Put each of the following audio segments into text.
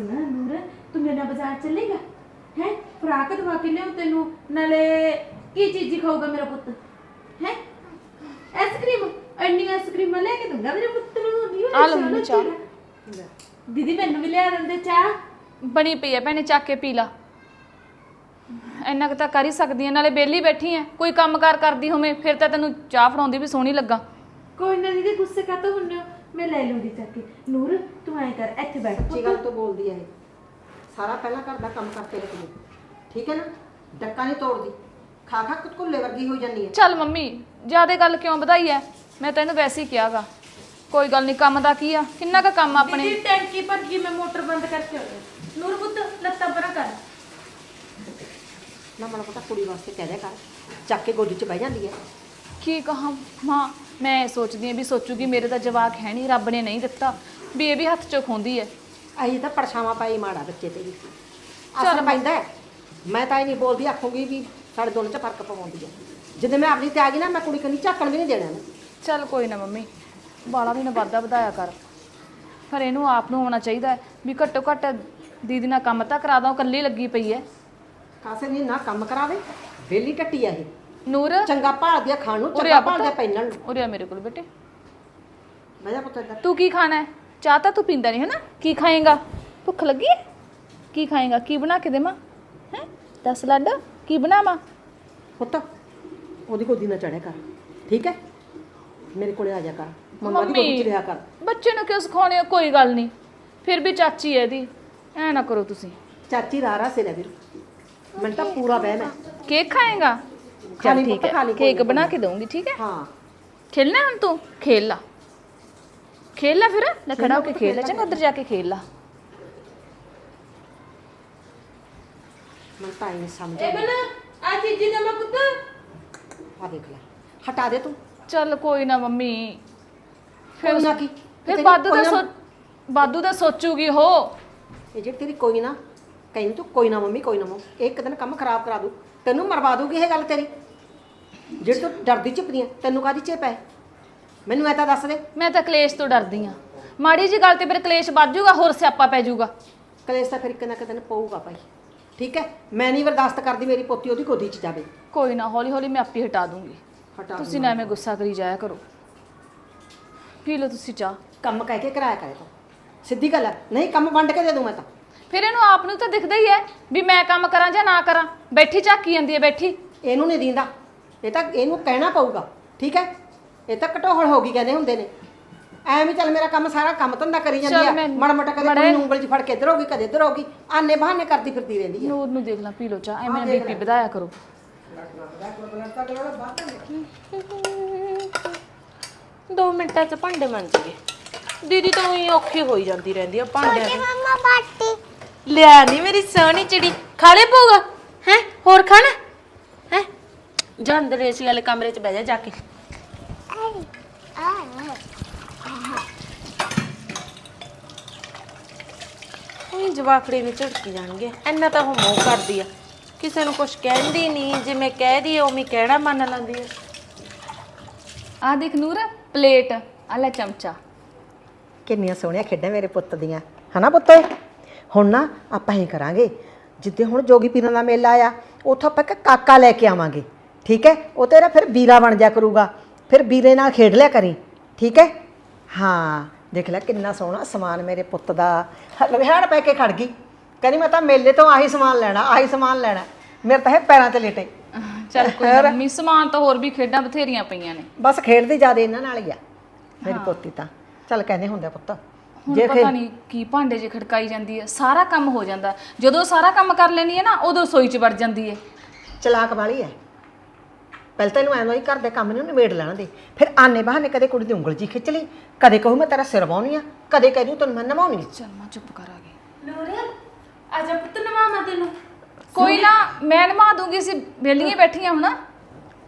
ਨਾ ਨੂਰ ਤੂੰ ਮੇਰੇ ਨਾਲ ਬਾਜ਼ਾਰ ਚੱਲੇਗਾ? ਹੈ? ਫਰਾਕ ਦਵਾ ਕੇ ਲਿਆਉ ਤੈਨੂੰ ਨਾਲੇ ਕੀ ਚੀਜ਼ੀ ਖਾਊਗਾ ਮੇਰਾ ਪੁੱਤ? ਹੈ? ਆਈਸਕ੍ਰੀਮ ਇੰਨੀ ਆਈਸਕ੍ਰੀਮ ਲੈ ਕੇ ਦੂੰਗਾ ਮੇਰੇ ਪੁੱਤ ਨੂੰ ਨਹੀਂ ਆ ਲਓ ਮੰਮੀ ਚਾਹ। ਦੀਦੀ ਮੈਨੂੰ ਵੀ ਲਿਆ ਦਿੰਦੇ ਚਾਹ। ਬਣੀ ਪਈ ਐ ਭੈਣੇ ਚੱਕ ਕੇ ਪੀ ਲਾ। ਇੰਨਾ ਕੁ ਤਾਂ ਕਰ ਹੀ ਸਕਦੀ ਐ ਨਾਲੇ ਬੇਲੀ ਬੈਠੀ ਐ ਕੋਈ ਕੰਮਕਾਰ ਕਰਦੀ ਹੋਵੇਂ ਫਿਰ ਤਾਂ ਤੈਨੂੰ ਚਾਹ ਫੜਾਉਂਦੀ ਵੀ ਸੋਹਣੀ ਲੱਗਾ। ਕੋਈ ਨਾ ਦੀਦੀ ਗੁੱਸੇ ਕਾਤੋਂ ਹੁੰਨੇ ਹੋ? ਮੈਂ ਲੈ ਲੂੰਗੀ ਚੱਕ ਕੇ। ਨੂਰ ਤੂੰ ਐ ਕਰ ਇੱਥੇ ਬੈਠ। ਕੀ ਗੱਲ ਤੋਂ ਬੋਲਦੀ ਹੈ ਇਹ। ਸਾਰਾ ਪਹਿਲਾਂ ਘਰ ਦਾ ਕੰਮ ਕਰਕੇ ਰੱਖਦੀ ਠੀਕ ਹੈ ਨਾ? ਡੱਕਾ ਨਹੀਂ ਤੋੜਦੀ। ਖਾ ਖਾ ਕੁੱਲੇ ਵਰਗੀ ਹੋ ਜਾਂਦੀ ਹੈ ਚੱਲ ਮੰਮੀ ਜਿਆਦੇ ਗੱਲ ਕਿਉਂ ਵਧਾਈ ਐ? ਮੈਂ ਤੈਨੂੰ ਵੈਸੇ ਹੀ ਕਿਹਾਗਾ। ਕੋਈ ਗੱਲ ਨਹੀਂ ਕੰਮ ਦਾ ਕੀ ਆ? ਕਿੰਨਾ ਕੁ ਕੰਮ ਆ ਆਪਣੇ? ਦੀਦੀ ਟੈਂਕੀ ਭਰ ਗਈ ਮੈਂ ਮੋਟਰ ਬੰਦ ਕਰਕੇ ਆਉਂਦੀ ਨੂਰ ਪੁੱਤ ਲੱਤਾਂ ਪਰਾਂ ਕਰ। ਨਾ ਮਨ ਪਤਾ ਕੁੜੀ ਵਾਸਤੇ ਕਹਿ ਦਿਆ ਕਰ। ਚੱਕ ਕੇ ਗੋਦੀ 'ਚ ਬਹਿ ਜਾਂਦੀ ਹੈ ਕੀ ਕਹਾਂ? ਮਾਂ ਮੈਂ ਇਹ ਸੋਚਦੀ ਆ ਵੀ ਸੋਚੂਗੀ ਮੇਰੇ ਤਾਂ ਜਵਾਕ ਹੈ ਨਹੀਂ ਰੱਬ ਨੇ ਨਹੀਂ ਦਿੱਤਾ। ਵੀ ਇਹ ਵੀ ਹੱਥ ਚੋਂ ਖੋਂਦੀ ਐ। ਅਹੀਂ ਤਾਂ ਪਰਛਾਵਾਂ ਪਾਈ ਮਾੜਾ ਬੱਚੇ ਤੇ ਵੀ। ਅਸਰ ਪੈਂਦਾ ਹੈ। ਮੈਂ ਤਾਂ ਇਹ ਨਹੀਂ ਬੋਲਦੀ ਆਖੂਗੀ ਵੀ ਸਾਡੇ ਦੋਨਾਂ 'ਚ ਫ਼ਰਕ ਪਵਾਉਂਦੀ ਹੈ ਜਦੋਂ ਮੈਂ ਆਪਣੀ ਤੇ ਆ ਗਈ ਨਾ ਮੈਂ ਕੁੜੀ ਕੰਨੀ ਝਾਕਣ ਵੀ ਨਹੀਂ ਦੇਣਾ ਇਹਨੂੰ। ਚੱਲ ਕੋਈ ਨਾ ਮੰਮੀ ਬਾਲਾ ਵੀ ਨਾ ਵਾਧਾ ਵਧਾਇਆ ਕਰ। ਪਰ ਇਹਨੂੰ ਆਪ ਨੂੰ ਆਉਣਾ ਚਾਹੀਦਾ ਹੈ ਵੀ ਘੱਟੋ ਘੱਟ ਦੀਦੀ ਨਾਲ ਕੰਮ ਤਾਂ ਕਰਾ ਦਾਂ ਕੱਲੀ ਲੱਗੀ ਪਈ ਐ। ਕਾਸੇ ਨਹੀਂ ਨਾ ਕੰਮ ਕਰਾਵੇ ਵੇਲੀ ਟੱਟੀ ਆ ਇਹ। ਨੂਰ? ਚੰਗਾ ਭਾਲਦੀ ਆ ਖਾਣ ਨੂੰ ਉਰੇ ਚੰਗਾ ਪੁੱਤ। ਭਾਲਦੀ ਆ ਪਹਿਨਣ ਨੂੰ। ਉਰੇ ਆ ਮੇਰੇ ਕੋਲ ਬੇਟੇ। ਬਹਿ ਜਾ ਪੁੱਤ ਇੱਧਰ। ਤੂੰ ਕੀ ਖਾਣਾ ਹੈ? ਚਾਹ ਤਾਂ ਤੂੰ ਪੀਂਦਾ ਨਹੀਂ ਹੈ ਨਾ ਕੀ ਖਾਏਗਾ? ਭੁੱਖ ਲੱਗੀ ਹੈ? ਕੀ ਖਾਏਗਾ? ਕੀ ਬਣਾ ਕੇ ਦੇਵਾਂ? ਹੈ? ਦੱਸ ਲੱਡ ਕੀ ਬਣਾਵਾਂ? ਪੁੱਤ ਉਹਦੀ ਗੋਦੀ ਨਾ ਚੜਿਆ ਕਰ। ਠੀਕ ਹੈ? ਮੇਰੇ ਕੋਲੇ ਆ ਜਾ ਕਰ। ਮੰਮਾ ਦੀ ਗੋਦੀ 'ਚ ਰਿਹਾ ਕਰ। ਬੱਚੇ ਨੂੰ ਕਿਉਂ ਸਿਖਾਉਣੇ ਹੋ? ਕੋਈ ਗੱਲ ਨਹੀਂ। ਫਿਰ ਵੀ ਚਾਚੀ ਹੈ ਇਹਦੀ। ਐ ਨਾ ਕਰੋ ਤੁਸੀਂ। ਚਾਚੀ ਰਾਰਾ ਸੇ ਲੈ ਵੀਰ। ਮੈਨੂੰ ਤਾਂ ਪੂਰਾ ਵਹਿਮ ਹੈ। ਕੇਕ ਖਾਏਗਾ? ਖਾ ਚੱਲ ਲਈ ਠੀਕ ਪੁੱਤ, ਹੈ। ਕੋਈ ਕੇਕ ਬਣਾ ਕੇ ਦਊਂਗੀ ਠੀਕ ਹੈ? ਹਾਂ। ਖੇਲਣਾ ਹੁਣ ਤੂੰ ਖੇਲ ਲਾ। ਖੇਲ ਲਾ ਫਿਰ ਲੈ ਖੜਾ ਹੋ ਕੇ ਖੇਲ ਲਾ ਖੇਲ ਚੰਗਾ ਉੱਧਰ ਜਾ ਕੇ ਖੇਲ ਲਾ। ਮੈਨੂੰ ਤਾਂ ਇਹ ਨਹੀਂ ਸਮਝ ਇਹ ਆਉਂਦੀ ਬਣਾ ਆ ਚੀਜ਼ੀ ਦਾ ਮੈਂ ਪੁੱਤ। ਆ ਦੇਖ ਲੈ ਹਟਾ ਦੇ ਤੂੰ। ਚੱਲ ਕੋਈ ਨਾ ਮੰਮੀ। ਫਿਰ ਕੋਈ ਨਾ ਕੀ ਫਿਰ ਤੇਰੀ ਬਾਦੂ ਦਾ ਕੋਈ ਨਾ- ਸੋਚ ਬਾਦੂ ਦਾ ਸੋਚੂਗੀ ਹੋ ਇਹ ਜਿਹੜੀ ਤੇਰੀ ਕੋਈ ਨਾ ਕਹਿੰਦੀ ਤੂੰ ਕੋਈ ਨਾ ਮੰਮੀ ਕੋਈ ਨਾ ਮੰਮੀ ਇਹ ਇੱਕ ਦਿਨ ਕੰਮ ਖਰਾਬ ਕਰਾ ਦੂ। ਤੈਨੂੰ ਮਰਵਾ ਦੂਗੀ ਇਹ ਗੱਲ ਤੇਰੀ। ਜਿਹੜੀ ਤੂੰ ਡਰਦੀ ਚੁੱਪਦੀ ਹੈ ਤੈਨੂੰ ਕਾਦੀ ਚੇਪ ਹੈ ਮੈਨੂੰ ਐ ਤਾਂ ਦੱਸ ਦੇ। ਮੈਂ ਤਾਂ ਕਲੇਸ਼ ਤੋਂ ਡਰਦੀ ਆ। ਮਾੜੀ ਜੀ ਗੱਲ ਤੇ ਫਿਰ ਕਲੇਸ਼ ਵੱਧ ਜਾਊਗਾ ਹੋਰ ਸਿਆਪਾ ਪੈ ਜਾਊਗਾ। ਕਲੇਸ਼ ਤਾਂ ਫਿਰ ਇੱਕ ਨਾ ਇੱਕ ਦਿਨ ਪਊਗਾ ਭਾਈ। ਠੀਕ ਹੈ ਮੈਂ ਨਹੀਂ ਬਰਦਾਸ਼ਤ ਕਰਦੀ ਮੇਰੀ ਪੋਤੀ ਉਹਦੀ ਗੋਦੀ 'ਚ ਜਾਵੇ। ਕੋਈ ਨਾ ਹੌਲੀ ਹੌਲੀ ਮੈਂ ਆਪੇ ਹਟਾ ਦੂੰਗੀ। ਹਟਾ ਤੁਸੀਂ ਨਾ ਐਵੇਂ ਗੁੱਸਾ ਕਰੀ ਜਾਇਆ ਕਰੋ। ਪੀ ਲਓ ਤੁਸੀਂ ਚਾਹ। ਕੰਮ ਕਹਿ ਕੇ ਕਰਾਇਆ ਕਰੇ ਤੂੰ। ਸਿੱਧੀ ਗੱਲ ਹੈ ਨਹੀਂ ਕੰਮ ਵੰਡ ਕੇ ਦੇ ਦੂੰ ਮੈਂ ਤਾਂ। ਫਿਰ ਇਹਨੂੰ ਆਪ ਨੂੰ ਤਾਂ ਦਿਖਦਾ ਹੀ ਹੈ ਵੀ ਮੈਂ ਕੰਮ ਕਰਾਂ ਜਾਂ ਨਾ ਕਰਾਂ। ਬੈਠੀ ਝਾਕੀ ਜਾਂਦੀ ਹੈ ਬੈਠੀ। ਇਹਨੂੰ ਨਹੀਂ ਦਿੰਦਾ। ਇਹ ਤਾਂ ਇਹਨੂੰ ਕਹਿਣਾ ਪਊਗਾ ਠੀਕ ਹੈ? ਇਹ ਤਾਂ ਘਟੋਹਲ ਹੋ ਗਈ ਕਹਿੰਦੇ ਹੁੰਦੇ ਨੇ। ਐਵੇਂ ਚੱਲ ਮੇਰਾ ਕੰਮ ਸਾਰਾ ਕੰਮ ਧੰਦਾ ਕਰੀ ਜਾਂਦੀ ਆ। ਮੈਂ- ਮਾੜਾ ਮੋਟਾ ਕਦੇ ਮਾੜਾ- ਕੋਈ ਉਂਗਲ 'ਚ ਫੜ ਕੇ ਇੱਧਰ ਹੋਗੀ ਕਦੇ ਇੱਧਰ ਹੋਗੀ ਆਨੇ ਬਹਾਨੇ ਕਰਦੀ ਫਿਰਦੀ ਰਹਿੰਦੀ ਹੈ ਨੂਰ ਨੂੰ ਦੇਖ ਲਾ ਪੀ ਲਓ ਚਾਹ ਐਵੇਂ ਹਾਂ, ਦੇਖ ਬੀਪੀ ਲੈ। ਵਧਾਇਆ ਕਰੋ। ਦੋ ਮਿੰਟਾਂ 'ਚ ਭਾਂਡੇ ਮੰਜ ਗਏ। ਦੀਦੀ ਤਾਂ ਉਹੀ ਔਖੀ ਹੋਈ ਜਾਂਦੀ ਰਹਿੰਦੀ ਆ ਭਾਂਡਿਆਂ ਦੀ। ਮਮਾ ਬਾਟੀ। ਲਿਆ ਨਹੀਂ ਮੇਰੀ ਸੋਹਣੀ ਚਿੜੀ। ਖਾ ਲੈ ਪਊਗਾ ਹੈ? ਹੋਰ ਖਾਣਾ? ਹੈ ਜਾ ਅੰਦਰ ਏਸੀ ਵਾਲੇ ਕਮਰੇ 'ਚ ਬਹਿ ਜਾ ਜਾ ਕੇ। ਇਹ ਜਵਾਕੜੀ ਨੂੰ ਝੜਕੀ ਜਾਣਗੇ। ਇੰਨਾ ਤਾਂ ਉਹ ਮੋਹ ਕਰਦੀ ਆ। ਕਿਸੇ ਨੂੰ ਕੁਝ ਕਹਿੰਦੀ ਨਹੀਂ ਜਿਵੇਂ ਕਹਿ ਦੀ ਉਵੇਂ ਕਹਿਣਾ ਮੰਨ ਲੈਂਦੀ ਆ? ਆਹ ਦੇਖ ਨੂਰ ਪਲੇਟ। ਆ ਲੈ ਚਮਚਾ। ਕਿੰਨੀਆਂ ਸੋਹਣੀਆਂ ਖੇਡਾਂ ਮੇਰੇ ਪੁੱਤ ਦੀਆਂ। ਹਨਾ ਪੁੱਤ? ਹੁਣ ਨਾ ਆਪਾਂ ਹੀ ਕਰਾਂਗੇ ਜਿੱਦੇ ਹੁਣ ਜੋਗੀ ਪੀਰਾਂ ਦਾ ਮੇਲਾ ਆ ਉੱਥੋਂ ਆਪਾਂ ਇੱਕ ਕਾਕਾ ਲੈ ਕੇ ਆਵਾਂਗੇ। ਠੀਕ ਹੈ? ਉਹ ਤੇਰਾ ਫਿਰ ਵੀਰਾ ਬਣ ਜਾ ਕਰੂਗਾ। ਫਿਰ ਵੀਰੇ ਨਾਲ ਖੇਡ ਲਿਆ ਕਰੀ। ਠੀਕ ਹੈ? ਹਾਂ ਦੇਖ ਲੈ ਕਿੰਨਾ ਸੋਹਣਾ ਸਮਾਨ ਮੇਰੇ ਪੁੱਤ ਦਾ। ਰਿਹਾੜ ਪੈ ਕੇ ਖੜ ਗਈ। ਕਹਿੰਦੀ ਮੈਂ ਤਾਂ ਮੇਲੇ ਤੋਂ ਆਹੀ ਸਮਾਨ ਲੈਣਾ ਆਹੀ ਸਮਾਨ ਲੈਣਾ। ਮੇਰੇ ਤਾਂ ਇਹ ਪੈਰਾਂ ਤੇ ਲੇਟੇ। ਚੱਲ ਕੋਈ ਨਾ ਮੰਮੀ ਸਮਾਨ ਤਾਂ ਹੋਰ ਵੀ ਖੇਡਾਂ ਬਥੇਰੀਆਂ ਪਈਆਂ ਨੇ। ਬਸ ਖੇਡਦੀ ਜ਼ਿਆਦਾ ਇਹਨਾਂ ਨਾਲ ਹੀ ਆ ਮੇਰੀ ਪੋਤੀ ਤਾਂ। ਚੱਲ ਕਹਿੰਦੇ ਹੁੰਦੇ ਪੁੱਤ ਹੁਣ ਜੇ ਪਤਾ ਨਹੀਂ ਕੀ ਭਾਂਡੇ 'ਚ ਖੜਕਾਈ ਜਾਂਦੀ ਹੈ ਸਾਰਾ ਕੰਮ ਹੋ ਜਾਂਦਾ। ਜਦੋਂ ਸਾਰਾ ਕੰਮ ਕਰ ਲੈਣੀ ਹੈ ਨਾ ਉਦੋਂ ਸੋਈ 'ਚ ਵੜ ਜਾਂਦੀ ਹੈ। ਚਲਾਕ ਵਾਲੀ ਹੈ। ਪਹਿਲਾਂ ਤਾਂ ਇਹਨੂੰ ਐਵੇਂ ਹੀ ਘਰ ਦੇ ਕੰਮ ਨੂੰ ਨਿਬੇੜ ਲੈਣ ਦੇ। ਫਿਰ ਆਨੇ ਬਹਾਨੇ ਕਦੇ ਕੁੜੀ ਦੀ ਉਂਗਲ ਜੀ ਖਿੱਚ ਲਈ ਕਦੇ ਕਹੂ ਮੈਂ ਤੇਰਾ ਸਿਰ ਵਾਉਣੀ ਆ ਕਦੇ ਕਹਿ ਦੂੰ ਤੈਨੂੰ ਮੈਂ ਨਵਾਉਣੀ ਚੱਲ ਮੈਂ ਚੁੱਪ ਕਰ ਆ ਗਈ। ਨੂਰ ਆ ਜਾ ਪੁੱਤ ਨਵਾਵਾਂ ਤੈਨੂੰ। ਕੋਈ ਨਾ ਮੈਂ ਨਮਾ ਦੂੰਗੀ ਸੀ ਬੇਲੀਆਂ ਬੈਠੀਆਂ ਹੁਣ।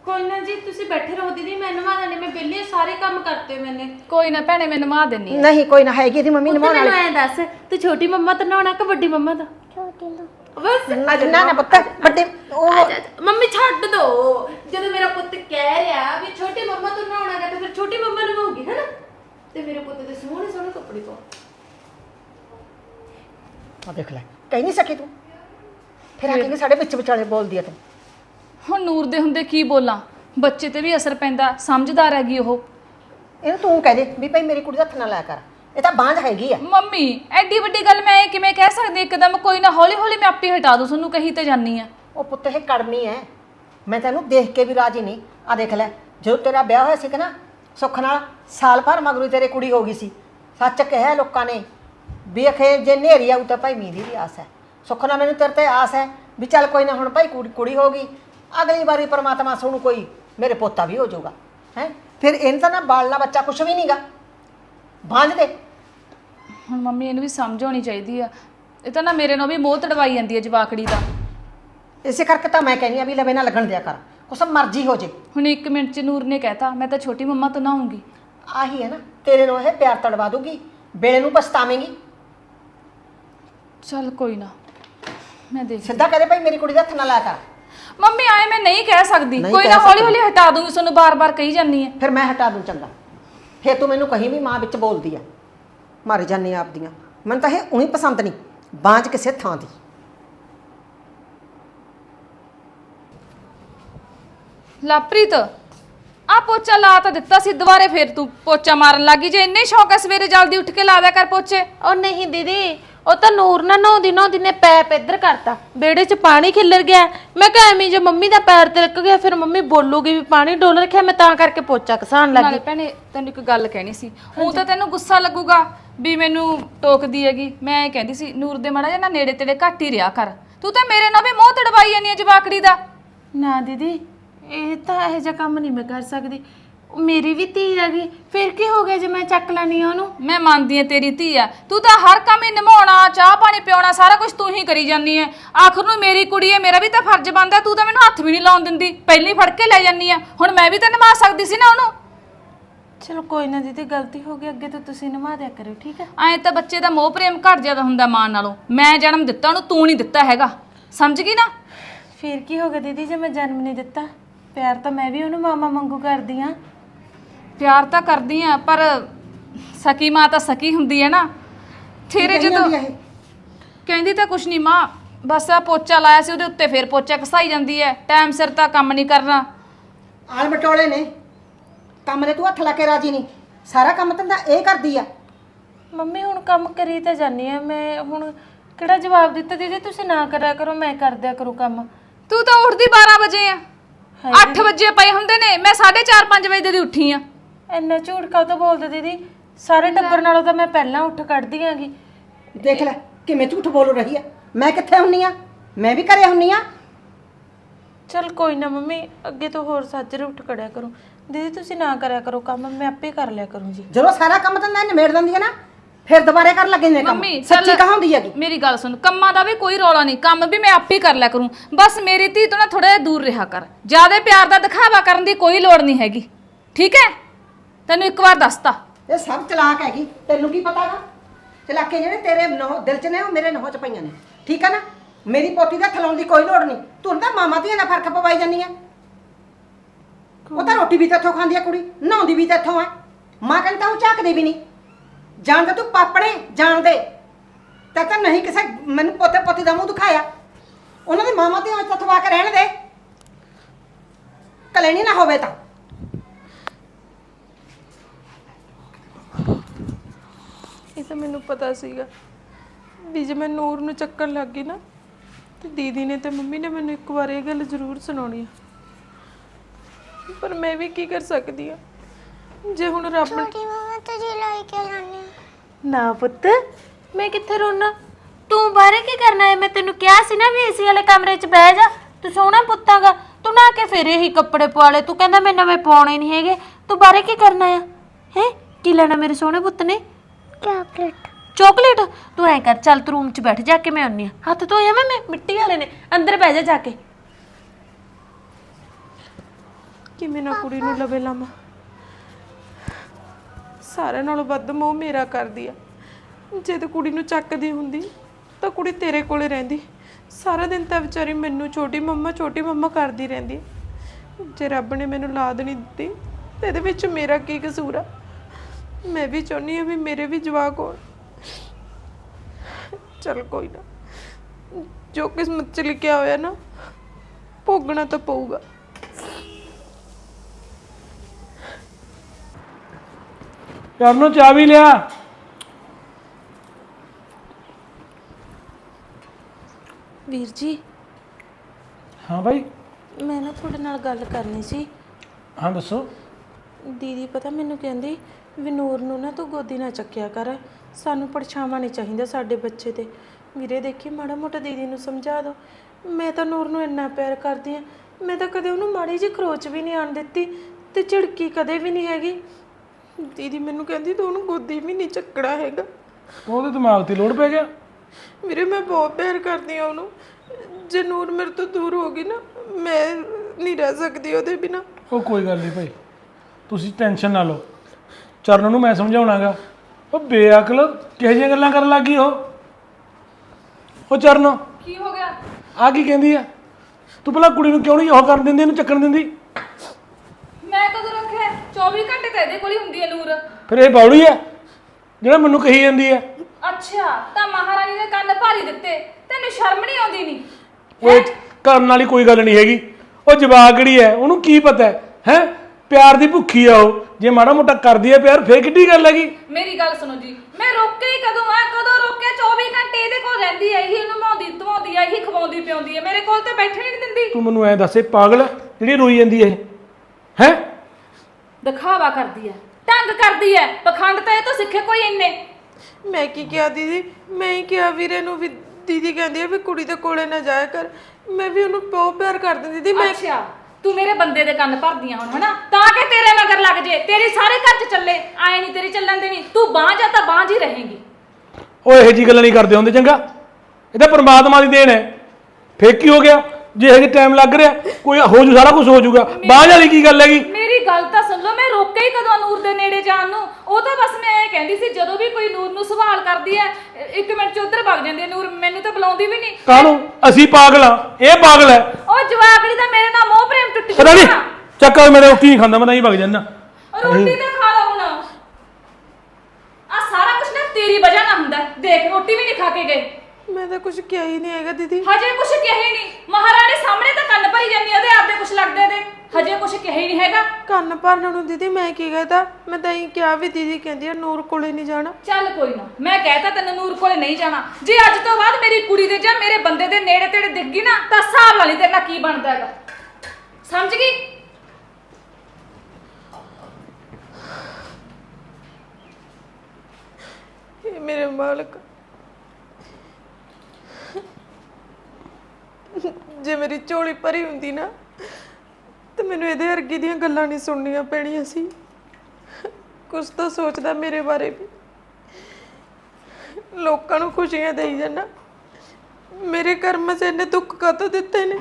ਕੋਈ ਨਾ ਜੀ ਤੁਸੀਂ ਬੈਠੇ ਰਹੋ ਦੀਦੀ ਮੈਂ ਨਵਾ ਦੇਣੇ ਮੈਂ ਬਿੱਲੇ ਸਾਰੇ ਕੰਮ ਕਰਤੇ ਮੈਨੇ। ਕੋਈ ਨਾ ਭੈਣੇ ਮੈਂ ਨਮਾ ਦਿੰਨੀ ਆ। ਨਹੀਂ ਕੋਈ ਨਾ ਹੈਗੀ ਇਹਦੀ ਮੰਮੀ ਨਵਾਉਣ ਮੈਨੂੰ ਵਾਲੀ। ਐ ਦੱਸ ਤੂੰ ਛੋਟੀ ਮੰਮਾ ਤੋਂ ਨਹਾਉਣਾ ਕਿ ਵੱਡੀ ਮੰਮਾ ਤੋਂ? ਛੋਟੀ ਨੂੰ। ਬਸ। ਨਾ ਨਾ ਨਾ ਪੁੱਤ ਵੱਡੇ ਉਹ। ਮੰਮੀ ਛੱਡ ਦੋ। ਜਦੋਂ ਮੇਰਾ ਪੁੱਤ ਕਹਿ ਰਿਹਾ ਵੀ ਛੋਟੀ ਮੰਮਾ ਤੋਂ ਨਹਾਉਣਾ ਗਾ ਤਾਂ ਫਿਰ ਛੋਟੀ ਮੰਮਾ ਨਵਾਉਗੀ ਹੈਨਾ ਤੇ ਮੇਰੇ ਪੁੱਤ ਦੇ ਸੋਹਣੇ ਸੋਹਣੇ ਕੱਪੜੇ ਪਾ ਆ ਦੇਖ ਲੈ ਕਹਿ ਨਹੀਂ ਸਕੀ ਤੂੰ। ਫਿਰ ਆ ਕੇ ਸਾਡੇ ਵਿੱਚ ਵਿਚਾਲੇ ਬੋਲਦੀ ਆ ਤੂੰ। ਹੁਣ ਨੂਰ ਦੇ ਹੁੰਦੇ ਕੀ ਬੋਲਾਂ? ਬੱਚੇ ਤੇ ਵੀ ਅਸਰ ਪੈਂਦਾ ਸਮਝਦਾਰ ਹੈਗੀ ਉਹ। ਇਹਨੂੰ ਤੂੰ ਕਹਿ ਦੇ ਵੀ ਭਾਈ ਮੇਰੀ ਕੁੜੀ ਦਾ ਹੱਥ ਨਾ ਲਾਇਆ ਕਰ। ਇਹ ਤਾਂ ਬਾਂਝ ਹੈਗੀ ਆ। ਮੰਮੀ ਐਡੀ ਵੱਡੀ ਗੱਲ ਮੈਂ ਇਹ ਕਿਵੇਂ ਕਹਿ ਸਕਦੀ ਇੱਕਦਮ ਕੋਈ ਨਾ ਹੌਲੀ ਹੌਲੀ ਮੈਂ ਆਪੇ ਹਟਾ ਦੂੰ ਤੁਹਾਨੂੰ ਕਹੀ ਤੇ ਜਾਨੀ ਆ ਉਹ ਪੁੱਤ ਇਹ ਕੜਮੀ ਐ। ਮੈਂ ਤੈਨੂੰ ਦੇਖ ਕੇ ਵੀ ਰਾਜੀ ਨਹੀਂ। ਆ ਦੇਖ ਲੈ ਜਦੋਂ ਤੇਰਾ ਵਿਆਹ ਹੋਇਆ ਸੀ ਕਿ ਨਾ ਸੁੱਖ ਨਾਲ ਸਾਲ ਭਰ ਮਗਰੋਂ ਹੀ ਤੇਰੇ ਕੁੜੀ ਹੋ ਗਈ ਸੀ। ਸੱਚ ਕਿਹਾ ਲੋਕਾਂ ਨੇ ਵੀ ਅਖੇ ਜੇ ਨੇਰੀ ਆਊ ਤਾਂ ਭਾਈ ਮੀਂਹ ਦੀ ਵੀ ਆਸ ਹੈ ਸੁੱਖ ਨਾਲ ਮੈਨੂੰ ਤੇਰੇ ਤੇ ਆਸ ਹੈ ਵੀ ਚੱਲ ਕੋਈ ਨਾ ਹੁਣ ਭਾਈ ਕੁੜੀ ਕੁੜੀ ਹੋ ਗਈ। ਅਗਲੀ ਵਾਰੀ ਪਰਮਾਤਮਾ ਸੋਨੂੰ ਕੋਈ ਮੇਰੇ ਪੋਤਾ ਵੀ ਹੋ ਜਾਊਗਾ। ਹੈ? ਫਿਰ ਇਹਨਾਂ ਤਾਂ ਨਾ ਬਾਲਣਾ ਬੱਚਾ ਕੁਛ ਵੀ ਨਹੀਂਗਾ ਬਾਂਝ ਦੇ। ਹੁਣ ਮੰਮੀ ਇਹਨੂੰ ਵੀ ਸਮਝ ਆਉਣੀ ਚਾਹੀਦੀ ਆ। ਇਹ ਤਾਂ ਨਾ ਮੇਰੇ ਨਾਲ ਵੀ ਮੋਹ ਤੜਵਾਈ ਜਾਂਦੀ ਹੈ ਜਵਾਕੜੀ ਦਾ। ਇਸੇ ਕਰਕੇ ਤਾਂ ਮੈਂ ਕਹਿੰਦੀ ਆ ਵੀ ਲਵੇ ਨਾ ਲੱਗਣ ਦਿਆ ਕਰ। ਕੁਛ ਮਰਜ਼ੀ ਹੋ ਜੇ। ਹੁਣ 1 ਮਿੰਟ ਚ ਨੂਰ ਨੇ ਕਹਿਤਾ ਮੈਂ ਤਾਂ ਛੋਟੀ ਮੰਮਾ ਤੋਂ ਨਹਾਉਂਗੀ। ਆਹੀ ਹੈ ਨਾ ਤੇਰੇ ਨੂੰ ਇਹ ਪਿਆਰ ਤੜਵਾ ਦੂਗੀ। ਵੇਲੇ ਨੂੰ ਪਛਤਾਵੇਂਗੀ। ਚੱਲ ਕੋਈ ਨਾ ਮੈਂ ਦੇਖ ਸਿੱਧਾ ਕਹਦੇ ਭਾਈ ਮੇਰੀ ਕੁੜੀ ਦਾ ਹੱਥ ਨਾ ਲਾਇਆ ਕਰ। ਮੰਮੀ ਆਏ ਮੈਂ ਨਹੀਂ ਕਹਿ ਸਕਦੀ। ਨਹੀਂ ਕੋਈ ਕਹਿ ਨਾ ਹੌਲੀ। ਹੌਲੀ ਹਟਾ ਦੂੰਗੀ ਤੁਹਾਨੂੰ ਬਾਰ-ਬਾਰ ਕਹੀ ਜਾਨੀ ਹੈ ਫਿਰ ਮੈਂ ਹਟਾ ਦੂੰ ਚੰਗਾ। ਫਿਰ ਤੂੰ ਮੈਨੂੰ ਕਹੀ ਵੀ ਮਾਂ ਵਿੱਚ ਬੋਲਦੀ ਆ। ਮਰ ਜਾਨੀ ਆਪਦੀਆਂ। ਮੈਨੂੰ ਤਾਂ ਇਹ ਉਹੀ ਪਸੰਦ ਨਹੀਂ। ਬਾਂਝ ਕਿਸੇ ਥਾਂ ਦੀ। ਲਾਪ੍ਰੀਤ ਆ ਪੋਚਾ ਲਾ ਤਾਂ ਦਿੱਤਾ ਸੀ ਦੁਬਾਰੇ ਫੇਰ ਤੂੰ। ਪੋਚਾ ਮਾਰਨ ਲੱਗੀ ਜੇ ਇੰਨੇ ਸ਼ੌਕ ਹੈ ਸਵੇਰੇ ਜਲਦੀ ਉੱਠ ਕੇ ਲਾ ਦਿਆ ਕਰ ਪੋਚੇ। ਉਹ ਨਹੀਂ ਦੀਦੀ ਉਹ ਤਾਂ ਨੂਰ ਨਾ ਨਹਾਉਂਦੀ ਨਹਾਉਂਦੀ ਨੇ ਪੈਪ ਇੱਧਰ ਕਰਤਾ। ਵਿਹੜੇ 'ਚ ਪਾਣੀ ਖਿੱਲਰ ਗਿਆ। ਮੈਂ ਕਿਹਾ ਐਵੇਂ ਜੇ ਮੰਮੀ ਦਾ ਪੈਰ ਤਿਲਕ ਗਿਆ ਫਿਰ ਮੰਮੀ ਬੋਲੂਗੀ ਵੀ ਪਾਣੀ ਡੋਲ ਰੱਖਿਆ ਮੈਂ ਤਾਂ ਕਰਕੇ ਪੋਚਾ ਘਸਾਣ ਲੱਗੀ। ਨਾਲੇ ਭੈਣੇ ਤੈਨੂੰ ਇੱਕ ਗੱਲ ਕਹਿਣੀ ਸੀ। ਉਹ ਤਾਂ ਤੈਨੂੰ ਗੁੱਸਾ ਲੱਗੂਗਾ। ਵੀ ਮੈਨੂੰ ਟੋਕਦੀ ਹੈਗੀ। ਮੈਂ ਇਹ ਕਹਿੰਦੀ ਸੀ ਨੂਰ ਦੇ ਮੜਾ ਜਾਂ ਨਾ ਨੇੜੇ ਤੇੜੇ ਘੱਟ ਹੀ ਰਿਆ ਕਰ। ਤੂੰ ਤਾਂ ਮੇਰੇ ਨਾਲ ਵੀ ਮੋਹ ਤੜਵਾਈ ਜਾਨੀ ਹੈ ਜਵਾਕੜੀ ਦਾ। ਨਾ ਦੀਦੀ ਇਹ ਤਾਂ ਇਹੋ ਜਿਹਾ ਕੰਮ ਨਹੀਂ ਮੈਂ ਕਰ ਸਕਦੀ। ਉਹ ਮੇਰੀ ਵੀ ਧੀ ਹੈਗੀ ਫਿਰ ਕੀ ਹੋ ਗਿਆ ਜੇ ਮੈਂ ਚੱਕ ਲੈਣੀ ਆ ਉਹਨੂੰ? ਮੈਂ ਮੰਨਦੀ ਹਾਂ ਤੇਰੀ ਧੀ ਆ। ਤੂੰ ਤਾਂ ਹਰ ਕੰਮ ਹੀ ਨਿਭਾਉਣਾ ਚਾਹ ਪਾਣੀ ਪਿਉਣਾ ਸਾਰਾ ਕੁਝ ਤੂੰ ਹੀ ਕਰੀ ਜਾਂਦੀ ਹੈ। ਆਖਰ ਨੂੰ ਮੇਰੀ ਕੁੜੀ ਹੈ ਮੇਰਾ ਵੀ ਤਾਂ ਫਰਜ਼ ਬਣਦਾ ਤੂੰ ਤਾਂ ਮੈਨੂੰ ਹੱਥ ਵੀ ਨਹੀਂ ਲਾਉਣ ਦਿੰਦੀ। ਪਹਿਲੀ ਫੜ ਕੇ ਲੈ ਜਾਂਦੀ ਆ। ਹੁਣ ਮੈਂ ਵੀ ਤਾਂ ਨਿਭਾ ਸਕਦੀ ਸੀ ਨਾ ਉਹਨੂੰ। ਚਲੋ ਕੋਈ ਨਾ ਦੀਦੀ ਗਲਤੀ ਹੋ ਗਈ ਅੱਗੇ ਤੋਂ ਤੁਸੀਂ ਨਿਭਾ ਦਿਆ ਕਰੋ ਠੀਕ ਹੈ? ਐਂ ਤਾਂ ਬੱਚੇ ਦਾ ਮੋਹ ਪ੍ਰੇਮ ਘੱਟ ਜ਼ਿਆਦਾ ਹੁੰਦਾ ਮਾਂ ਨਾਲੋਂ। ਮੈਂ ਜਨਮ ਦਿੱਤਾ ਉਹਨੂੰ ਤੂੰ ਨਹੀਂ ਦਿੱਤਾ ਹੈਗਾ। ਸਮਝ ਗਈ ਨਾ? ਫਿਰ ਕੀ ਹੋ ਗਿਆ ਦੀਦੀ ਜੇ ਮੈਂ ਜਨਮ ਨਹੀਂ ਦਿੱਤਾ? ਪਿਆਰ ਤਾਂ ਮੈਂ ਵੀ ਉਹਨੂੰ ਮਾਮਾ ਵਾਂਗੂ ਕਰਦੀ ਆ ਪਿਆਰ ਤਾਂ ਕਰਦੀ ਆ ਪਰ ਸਕੀ ਮਾਂ ਤਾਂ ਸਕੀ ਹੁੰਦੀ ਹੈ ਨਾ। ਥੇਰੇ ਜਦੋਂ ਕਹਿੰਦੀ ਤਾਂ ਕੁਛ ਨਹੀਂ ਮਾਂ ਬਸ ਆ ਪੋਚਾ ਲਾਇਆ ਸੀ ਉਹਦੇ ਉੱਤੇ ਫੇਰ ਪੋਚਾ ਘਸਾਈ ਜਾਂਦੀ ਹੈ। ਟਾਈਮ ਸਿਰ ਤਾਂ ਕੰਮ ਨਹੀਂ ਕਰਨਾ। ਆਲ ਮਟੋਲੇ ਨੇ। ਕੰਮ ਦੇ ਤੂੰ ਹੱਥ ਲਾ ਕੇ ਰਾਜੀ ਨਹੀਂ। ਸਾਰਾ ਕੰਮ ਧੰਦਾ ਇਹ ਕਰਦੀ ਆ। ਮੰਮੀ ਹੁਣ ਕੰਮ ਕਰੀ ਤਾਂ ਜਾਨੀ ਆ। ਮੈਂ ਹੁਣ ਕਿਹੜਾ ਜਵਾਬ ਦਿੱਤਾ? ਦੀਦੀ ਤੁਸੀਂ ਨਾ ਕਰਿਆ ਕਰੋ ਮੈਂ ਕਰ ਦਿਆ ਕਰੂ ਕੰਮ। ਤੂੰ ਤਾਂ ਉੱਠਦੀ 12 ਵਜੇ ਆ। 8 ਵਜੇ ਪਏ ਹੁੰਦੇ ਨੇ। ਮੈਂ 4:30 5 ਵਜੇ ਦੀ ਉੱਠੀ ਆ। ਇੰਨਾ ਝੂਠ ਕਾਹਤੋਂ ਬੋਲਦੇ ਦੀਦੀ? ਸਾਰੇ ਟੱਬਰ ਨਾਲੋਂ ਤਾਂ ਮੈਂ ਪਹਿਲਾਂ ਉੱਠ ਕੱਢਦੀ ਆਂਗੀ। ਦੇਖ ਲੈ ਕਿਵੇਂ ਝੂਠ ਬੋਲ ਰਹੀ ਆ। ਮੈਂ ਕਿੱਥੇ ਹੁੰਨੀ ਆ? ਮੈਂ ਵੀ ਘਰੇ ਹੁੰਨੀ ਆ। ਚਲ ਕੋਈ ਨਾ ਮੰਮੀ ਅੱਗੇ ਤੋਂ ਹੋਰ ਸਾਜਰੇ ਉੱਠ ਕੜਿਆ ਕਰੋ। ਦੀਦੀ ਤੁਸੀਂ ਨਾ ਕਰਿਆ ਕਰੋ ਕੰਮ ਮੈਂ ਆਪੇ ਕਰ ਲਿਆ ਕਰੂੰ ਜੀ। ਜਦੋਂ ਸਾਰਾ ਕੰਮ ਧੰਦਾ ਨਿਮੇੜ ਦਿੰਦੀ ਆ ਨਾ ਫਿਰ ਦੁਬਾਰੇ ਕਰ ਲੱਗੇ ਨੇ ਕੰਮ। ਮੰਮੀ ਚੱਲ- ਸੱਚੀ ਕਹਾਉਂਦੀ ਹੈਗੀ। ਮੇਰੀ ਗੱਲ ਸੁਣ ਕੰਮਾਂ ਦਾ ਵੀ ਕੋਈ ਰੌਲਾ ਨਹੀਂ ਕੰਮ ਵੀ ਮੈਂ ਆਪੇ ਕਰ ਲਿਆ ਕਰੂੰ। ਬਸ ਮੇਰੀ ਧੀ ਤੋਂ ਨਾ ਥੋੜਾ ਜਿਹਾ ਦੂਰ ਰਿਹਾ ਕਰ। ਜ਼ਿਆਦਾ ਪਿਆਰ ਦਾ ਦਿਖਾਵਾ ਕਰਨ ਦੀ ਕੋਈ ਲੋੜ ਨਹੀਂ ਹੈਗੀ। ਠੀਕ ਹੈ? ਤੈਨੂੰ ਇੱਕ ਵਾਰ ਦੱਸਤਾ। ਇਹ ਸਭ ਚਲਾਕ ਹੈਗੀ ਤੈਨੂੰ ਕੀ ਪਤਾਗਾ? ਚਲਾਕੇ ਜਿਹੜੇ ਤੇਰੇ ਨਹੁੰ- ਦਿਲ 'ਚ ਨੇ ਉਹ ਮੇਰੇ ਨਹੁੰ 'ਚ ਪਈਆਂ ਨੇ। ਠੀਕ ਆ ਨਾ? ਮੇਰੀ ਪੋਤੀ ਦਾ ਖਲਾਉਣ ਦੀ ਕੋਈ ਲੋੜ ਨਹੀਂ। ਤੂੰ ਤਾਂ ਮਾਮਾ ਧੀਆਂ ਦਾ ਫ਼ਰਕ ਪਵਾਈ ਜਾਂਦੀ ਆ। ਉਹ ਤਾਂ ਰੋਟੀ ਵੀ ਤੇਥੋਂ ਖਾਂਦੀ ਆ ਕੁੜੀ ਨਹਾਉਂਦੀ ਵੀ ਤੇਥੋਂ ਆ। ਮਾਂ ਕਹਿੰਦੀ ਤਾਂ ਉਹ ਝਾਕਦੀ ਵੀ ਨਹੀਂ। ਜਾਣਦਾ ਤੂੰ ਪਾਪੜੇ ਜਾਣਦੇ ਤਾਂ ਤਾਂ ਨਹੀਂ ਕਿਸੇ ਮੈਨੂੰ ਪੋਤੇ ਪੋਤੀ ਦਾ ਮੂੰਹ ਦਿਖਾਇਆ। ਉਹਨਾਂ ਦੇ ਮਾਮਾ ਧੀਆਂ ਵਿੱਚ ਤਥਵਾ ਕੇ ਰਹਿਣ ਦੇ। ਕਲੇਣੀ ਨਾ ਹੋਵੇ ਤਾਂ। ਇਹ ਤਾਂ ਮੈਨੂੰ ਪਤਾ ਸੀਗਾ ਵੀ ਜੇ ਮੈਂ ਨੂਰ ਨੂੰ ਚੱਕਣ ਲੱਗ ਗਈ ਨਾ ਤੇ ਦੀਦੀ ਨੇ ਤੇ ਮੰਮੀ ਨੇ ਮੈਨੂੰ ਇੱਕ ਵਾਰ ਇਹ ਗੱਲ ਜ਼ਰੂਰ ਸੁਣਾਉਣੀ ਆ। ਪਰ ਮੈਂ ਵੀ ਕੀ ਕਰ ਸਕਦੀ ਆ? ਜੇ ਹੁਣ ਰੱਬ ਨੇ ਛੋਟੀ ਮਮਾ ਤੁਝੇ ਲੈ ਕੇ ਜਾਣੀ ਨਾ ਪੁੱਤ। ਮੈਂ ਕਿੱਥੇ ਰੋਣਾ? ਤੂੰ ਬਾਹਰ ਕੀ ਕਰਨਾ ਹੈ ਮੈਂ ਤੈਨੂੰ ਕਿਹਾ ਸੀ ਨਾ ਵੀ ਏਸੀ ਵਾਲੇ ਕਮਰੇ 'ਚ ਬਹਿ ਜਾ। ਤੂੰ ਸੋਹਣਾ ਪੁੱਤਾਗਾ। ਤੂੰ ਨਾ ਕੇ ਫਿਰ ਇਹੀ ਕੱਪੜੇ ਪਵਾ ਲੈ। ਤੂੰ ਕਹਿੰਦਾ ਮੈਂ ਨਵੇਂ ਪਾਉਣੇ ਨਹੀਂ ਹੈਗੇ। ਤੂੰ ਬਾਹਰ ਕੀ ਕਰਨਾ ਆ? ਹੈ? ਕੀ ਲੈਣਾ ਮੇਰੇ ਸੋਹਣੇ ਪੁੱਤ ਨੇ? ਚਾਕਲੇਟ। ਚਾਕਲੇਟ? ਤੂੰ ਐ ਕਰ, ਚੱਲ ਤੂੰ ਰੂਮ 'ਚ ਬੈਠ, ਜਾ ਕੇ ਮੈਂ ਆਉਣੀ ਆ ਹੱਥ ਧੋਇਆ ਮੈਂ ਮੈਂ ਮਿੱਟੀ ਵਾਲੇ ਨੇ, ਅੰਦਰ ਬਹਿ ਜਾ ਜਾ ਕੇ। ਕਿਵੇਂ ਨਾ ਕੁੜੀ ਨੂੰ ਲਵੇ ਲਾਵਾਂ ਸਾਰਿਆਂ ਨਾਲੋਂ ਵੱਧ ਮੋਹ ਮੇਰਾ ਕਰਦੀ ਆ। ਜੇ ਤੇ ਕੁੜੀ ਨੂੰ ਚੱਕਦੀ ਹੁੰਦੀ, ਤਾਂ ਕੁੜੀ ਤੇਰੇ ਕੋਲੇ ਰਹਿੰਦੀ। ਸਾਰਾ ਦਿਨ ਤਾਂ ਵਿਚਾਰੀ ਮੈਨੂੰ ਛੋਟੀ ਮੰਮਾ ਛੋਟੀ ਮੰਮਾ ਕਰਦੀ ਰਹਿੰਦੀ ਜੇ ਰੱਬ ਨੇ ਮੈਨੂੰ ਲਾਦ ਨਹੀਂ ਦਿੱਤੀ, ਤੇ ਇਹਦੇ ਵਿੱਚ ਮੇਰਾ ਕੀ ਕਸੂਰ ਆ? ਮੈਂ ਵੀ ਚਾਹੁੰਦੀ ਆ ਵੀ ਮੇਰੇ ਵੀ ਜਵਾਕ ਹੋਣ। ਚਲ ਕੋਈ ਨਾ। ਜੋ ਕਿਸਮਤ ਚ ਲਿਖਿਆ ਹੋਇਆ ਨਾ ਭੋਗਣਾ ਤਾਂ ਪਊਗਾ। ਕਰਨ ਚਾਹ ਵੀ ਲਿਆ। ਵੀਰ ਜੀ। ਹਾਂ ਭਾਈ ਮੈਂ ਨਾ ਤੁਹਾਡੇ ਨਾਲ ਗੱਲ ਕਰਨੀ ਸੀ। ਹਾਂ ਦੱਸੋ। ਦੀਦੀ ਪਤਾ ਮੈਨੂੰ ਕਹਿੰਦੀ ਵੀ ਨੂਰ ਨੂੰ ਨਾ ਤੂੰ ਗੋਦੀ ਨਾ ਚੱਕਿਆ ਕਰ। ਸਾਨੂੰ ਪਰਛਾਵਾਂ ਨਹੀਂ ਚਾਹੀਦਾ ਸਾਡੇ ਬੱਚੇ ਤੇ। ਵੀਰੇ ਦੇਖੀ ਮਾੜਾ ਮੋਟਾ ਦੀਦੀ ਨੂੰ ਸਮਝਾ ਦੋ। ਮੈਂ ਤਾਂ ਨੂਰ ਨੂੰ ਇੰਨਾ ਪਿਆਰ ਕਰਦੀ ਆ। ਮੈਂ ਤਾਂ ਕਦੇ ਉਹਨੂੰ ਮਾੜੀ ਜਿਹੀ ਖਰੋਚ ਵੀ ਨਹੀਂ ਆਣ ਦਿੱਤੀ ਤੇ ਝਿੜਕੀ ਕਦੇ ਵੀ ਨਹੀਂ ਹੈਗੀ। ਦੀਦੀ ਮੈਨੂੰ ਕਹਿੰਦੀ ਤੂੰ ਉਹਨੂੰ ਗੋਦੀ ਵੀ ਨਹੀਂ ਚੱਕਣਾ ਹੈਗਾ। ਉਹਦੇ ਦਿਮਾਗ ਤੇ ਲੋੜ ਪੈ ਗਿਆ? ਵੀਰੇ ਮੈਂ ਬਹੁਤ ਪਿਆਰ ਕਰਦੀ ਆ ਉਹਨੂੰ। ਜੇ ਨੂਰ ਮੇਰੇ ਤੋਂ ਦੂਰ ਹੋ ਗਈ ਨਾ ਮੈਂ ਨਹੀਂ ਰਹਿ ਸਕਦੀ ਉਹਦੇ ਬਿਨਾ। ਉਹ ਕੋਈ ਗੱਲ ਨਹੀਂ ਭਾਈ। ਤੁਸੀਂ ਟੈਨਸ਼ਨ ਨਾ ਲਓ। ਚਰਨ ਨੂੰ ਮੈਂ ਸਮਝਾਉਣਾਗਾ। ਉਹ ਬੇਅਕਲ ਕਿਹੋ ਜਿਹੀਆਂ ਗੱਲਾਂ ਕਰਨ ਲੱਗੀ ਉਹ? ਉਹ ਚਰਨ। ਕੀ ਹੋ ਗਿਆ? ਆ ਕੀ ਕਹਿੰਦੀ ਆ? ਤੂੰ ਭਲਾ ਕੁੜੀ ਨੂੰ ਕਿਉਂ ਨਹੀਂ ਉਹ ਕਰਨ ਦਿੰਦੀ ਇਹਨੂੰ ਚੱਕਣ ਦਿੰਦੀ? ਮੈਂ ਕਦੋਂ ਰੱਖਿਆ? 24 ਘੰਟੇ ਤਾਂ ਇਹਦੇ ਕੋਲ ਹੀ ਹੁੰਦੀ ਹੈ ਨੂਰ। ਫਿਰ ਇਹ ਬੌੜੀ ਆ ਜਿਹੜਾ ਮੈਨੂੰ ਕਹੀ ਜਾਂਦੀ ਆ। ਅੱਛਾ ਤਾਂ ਮਹਾਰਾਣੀ ਦੇ ਕੰਨ ਭਾਰੀ ਦਿੱਤੇ। ਤੈਨੂੰ ਸ਼ਰਮ ਨਹੀਂ ਆਉਂਦੀ ਨਹੀਂ ਉਹ ਕਰਨ ਵਾਲੀ ਕੋਈ ਗੱਲ ਨਹੀਂ ਹੈਗੀ। ਉਹ ਜਵਾਕੜੀ ਹੈ ਉਹਨੂੰ ਕੀ ਪਤਾ ਹੈ? ਹੈ? ਪਿਆਰ ਦੀ ਭੁੱਖੀ ਆ ਉਹ। ਜੇ ਮਾੜਾ ਮੋਟਾ ਕਰਦੀ ਹੈ ਪਿਆਰ ਫੇਰ ਕਿੱਡੀ ਗੱਲ ਹੈਗੀ? ਮੇਰੀ ਗੱਲ ਸੁਣੋ ਜੀ ਮੈਂ ਰੋਕੇ ਹੀ ਕਦੋਂ ਆ? ਕਦੋਂ ਰੋਕਿਆ? 24 ਘੰਟੇ ਇਹਦੇ ਕੋਲ ਰਹਿੰਦੀ ਹੈ ਇਹੀ ਨਮਾਉਂਦੀ ਧਵਾਉਂਦੀ ਹੈ ਇਹੀ ਖਵਾਉਂਦੀ ਪਿਆਉਂਦੀ ਹੈ ਮੇਰੇ ਕੋਲ ਤੇ ਬੈਠਣ ਹੀ ਨਹੀਂ ਦਿੰਦੀ। ਤੂੰ ਮੈਨੂੰ ਐ ਦੱਸੇ ਪਾਗਲ ਹੈ ਜਿਹੜੀ ਰੋਈ ਜਾਂਦੀ ਹੈ ਹੈ? ਦਿਖਾਵਾ ਕਰਦੀ ਹੈ ਢੰਗ ਕਰਦੀ ਹੈ ਪਖੰਡ ਤਾਂ ਇਹ ਤੋਂ ਸਿੱਖੇ ਕੋਈ ਇੰਨੇ। ਮੈਂ ਕੀ ਕਿਹਾ ਦੀਦੀ? ਮੈਂ ਹੀ ਕਿਹਾ ਵੀਰੇ ਨੂੰ ਵੀ ਦੀਦੀ ਕਹਿੰਦੀ ਆ ਵੀ ਕੁੜੀ ਦੇ ਕੋਲੇ ਨਾ ਜਾਇਆ ਕਰ। ਮੈਂ ਵੀ ਉਹਨੂੰ ਬਹੁਤ ਪਿਆਰ ਕਰਦੀ ਦੀਦੀ। ਮੈਂ ਅੱਛਾ। ਤੂੰ ਮੇਰੇ ਬੰਦੇ ਦੇ ਕੰਨ ਭਰਦੀਆਂ ਹੁਣ ਹਨਾ? ਤਾਂ ਕਿ ਤੇਰੇ ਮਗਰ ਲੱਗ ਜੇ ਤੇਰੀ ਸਾਰੇ ਘਰ ਚ ਚੱਲੇ ਆਏ ਨਹੀਂ ਤੇਰੀ ਚੱਲਣ ਦੇਣੀ। ਤੂੰ ਬਾਂਝ ਆ ਤਾਂ ਬਾਂਝ ਹੀ ਰਹੇਗੀ। ਉਹ ਇਹੋ ਜੀ ਗੱਲਾਂ ਨਹੀਂ ਕਰਦੇ ਹੁੰਦੇ ਚੰਗਾ? ਇਹ ਤਾਂ ਪਰਮਾਤਮਾ ਦੀ ਦੇਣ ਹੈ। ਫੇਰ ਕੀ ਹੋ ਗਿਆ? ਜੇ ਇਹ ਟਾਈਮ ਲੱਗ ਰਿਹਾ ਕੋਈ ਹੋ ਜੂ ਸਾਰਾ ਕੁਝ ਹੋ ਜੂਗਾ। ਬਾਹਰ ਵਾਲੀ ਕੀ ਗੱਲ ਹੈਗੀ? ਮੇਰੀ ਗੱਲ ਤਾਂ ਸੁਣ ਲਓ ਮੈਂ ਰੋਕਿਆ ਹੀ ਕਦੋਂ ਨੂਰ ਦੇ ਨੇੜੇ ਜਾਣ ਨੂੰ? ਉਹ ਤਾਂ ਬਸ ਮੈਂ ਇਹ ਕਹਿੰਦੀ ਸੀ ਜਦੋਂ ਵੀ ਕੋਈ ਨੂਰ ਨੂੰ ਸਵਾਲ ਕਰਦੀ ਹੈ ਇੱਕ ਮਿੰਟ ਚ ਉਧਰ ਭੱਗ ਜਾਂਦੀ ਹੈ ਨੂਰ ਮੈਨੂੰ ਤਾਂ ਬੁਲਾਉਂਦੀ ਵੀ ਨਹੀਂ। ਕਾਹਨੂੰ? ਅਸੀਂ ਪਾਗਲ ਆ ਇਹ ਪਾਗਲ ਹੈ ਉਹ ਜਵਾਕੜੀ ਦਾ ਮੇਰੇ ਨਾਲ ਮੋਹ ਪ੍ਰੇਮ ਟੁੱਟ ਪਤਾ ਨਹੀਂ ਗਿਆ ਚੱਕਾ ਮੇਰੇ ਰੋਟੀ ਨਹੀਂ ਖਾਂਦਾ ਮੈਂ ਤਾਂ ਹੀ ਭੱਗ ਜਾਂਦਾ। ਰੋਟੀ ਤਾਂ ਖਾ ਲਓ ਹੁਣ। ਆ ਸਾਰਾ ਕੁਝ ਨਾ ਤੇਰੀ ਵਜ੍ਹਾ ਨਾਲ ਹੁੰਦਾ ਹੈ। ਦੇਖ ਰੋਟੀ ਵੀ ਨਹੀਂ ਖਾ ਕੇ ਗਏ। ਮੈਂ ਤਾਂ ਕੁਝ ਕਿਹਾ ਹੀ ਨਹੀਂ ਹੈਗਾ ਦੀਦੀ। ਹਜੇ ਕੁਝ ਕਿਹਾ ਹੀ ਨਹੀਂ। ਮਹਾਰਾਣੀ ਸਾਹਮਣੇ ਤਾਂ ਕੰਨ ਭਰੀ ਜਾਂਦੀ ਆ, ਉਹਦੇ ਆਪਦੇ ਕੁਝ ਲੱਗਦੇ ਤੇ। ਹਜੇ ਕੁਝ ਕਿਹਾ ਹੀ ਨਹੀਂ ਹੈਗਾ। ਕੰਨ ਭਰਨ ਨੂੰ ਦੀਦੀ ਮੈਂ ਕੀ ਕਹਤਾ ਮੈਂ ਤਾਂ ਹੀ ਕਿਹਾ ਵੀ ਦੀਦੀ ਕਹਿੰਦੀ ਆ ਨੂਰ ਕੋਲੇ ਨਹੀਂ ਜਾਣਾ। ਚੱਲ ਕੋਈ ਨਾ ਮੈਂ ਕਹਿਤਾ ਤੈਨੂੰ ਨੂਰ ਕੋਲੇ ਨਹੀਂ ਜਾਣਾ। ਜੇ ਅੱਜ ਤੋਂ ਬਾਅਦ ਮੇਰੀ ਕੁੜੀ ਦੇ ਜਾਂ ਮੇਰੇ ਬੰਦੇ ਦੇ ਨੇੜੇ ਤੇੜੇ ਦਿਖ ਗਈ ਨਾ ਤਾਂ ਹਿਸਾਬ ਲਾ ਲਈ ਤੇਰੇ ਨਾਲ ਕੀ ਬਣਦਾ ਹੈਗਾ। ਸਮਝ ਗਈ? ਇਹ ਮੇਰੇ ਮਾਲਕ। ਜੇ ਮੇਰੀ ਝੋਲੀ ਭਰੀ ਹੁੰਦੀ ਨਾ ਤੇ ਮੈਨੂੰ ਇਹਦੇ ਵਰਗੀ ਦੀਆਂ ਗੱਲਾਂ ਨਹੀਂ ਸੁਣਨੀਆਂ ਪੈਣੀਆਂ ਸੀ। ਕੁਝ ਤਾਂ ਸੋਚਦਾ ਮੇਰੇ ਬਾਰੇ ਵੀ। ਲੋਕਾਂ ਨੂੰ ਖੁਸ਼ੀਆਂ ਦੇਈ ਜਾਂਦਾ ਮੇਰੇ ਕਰਮ 'ਚ ਇਹਨੇ ਦੁੱਖ ਕਾਤੋਂ ਦਿੱਤੇ ਨੇ?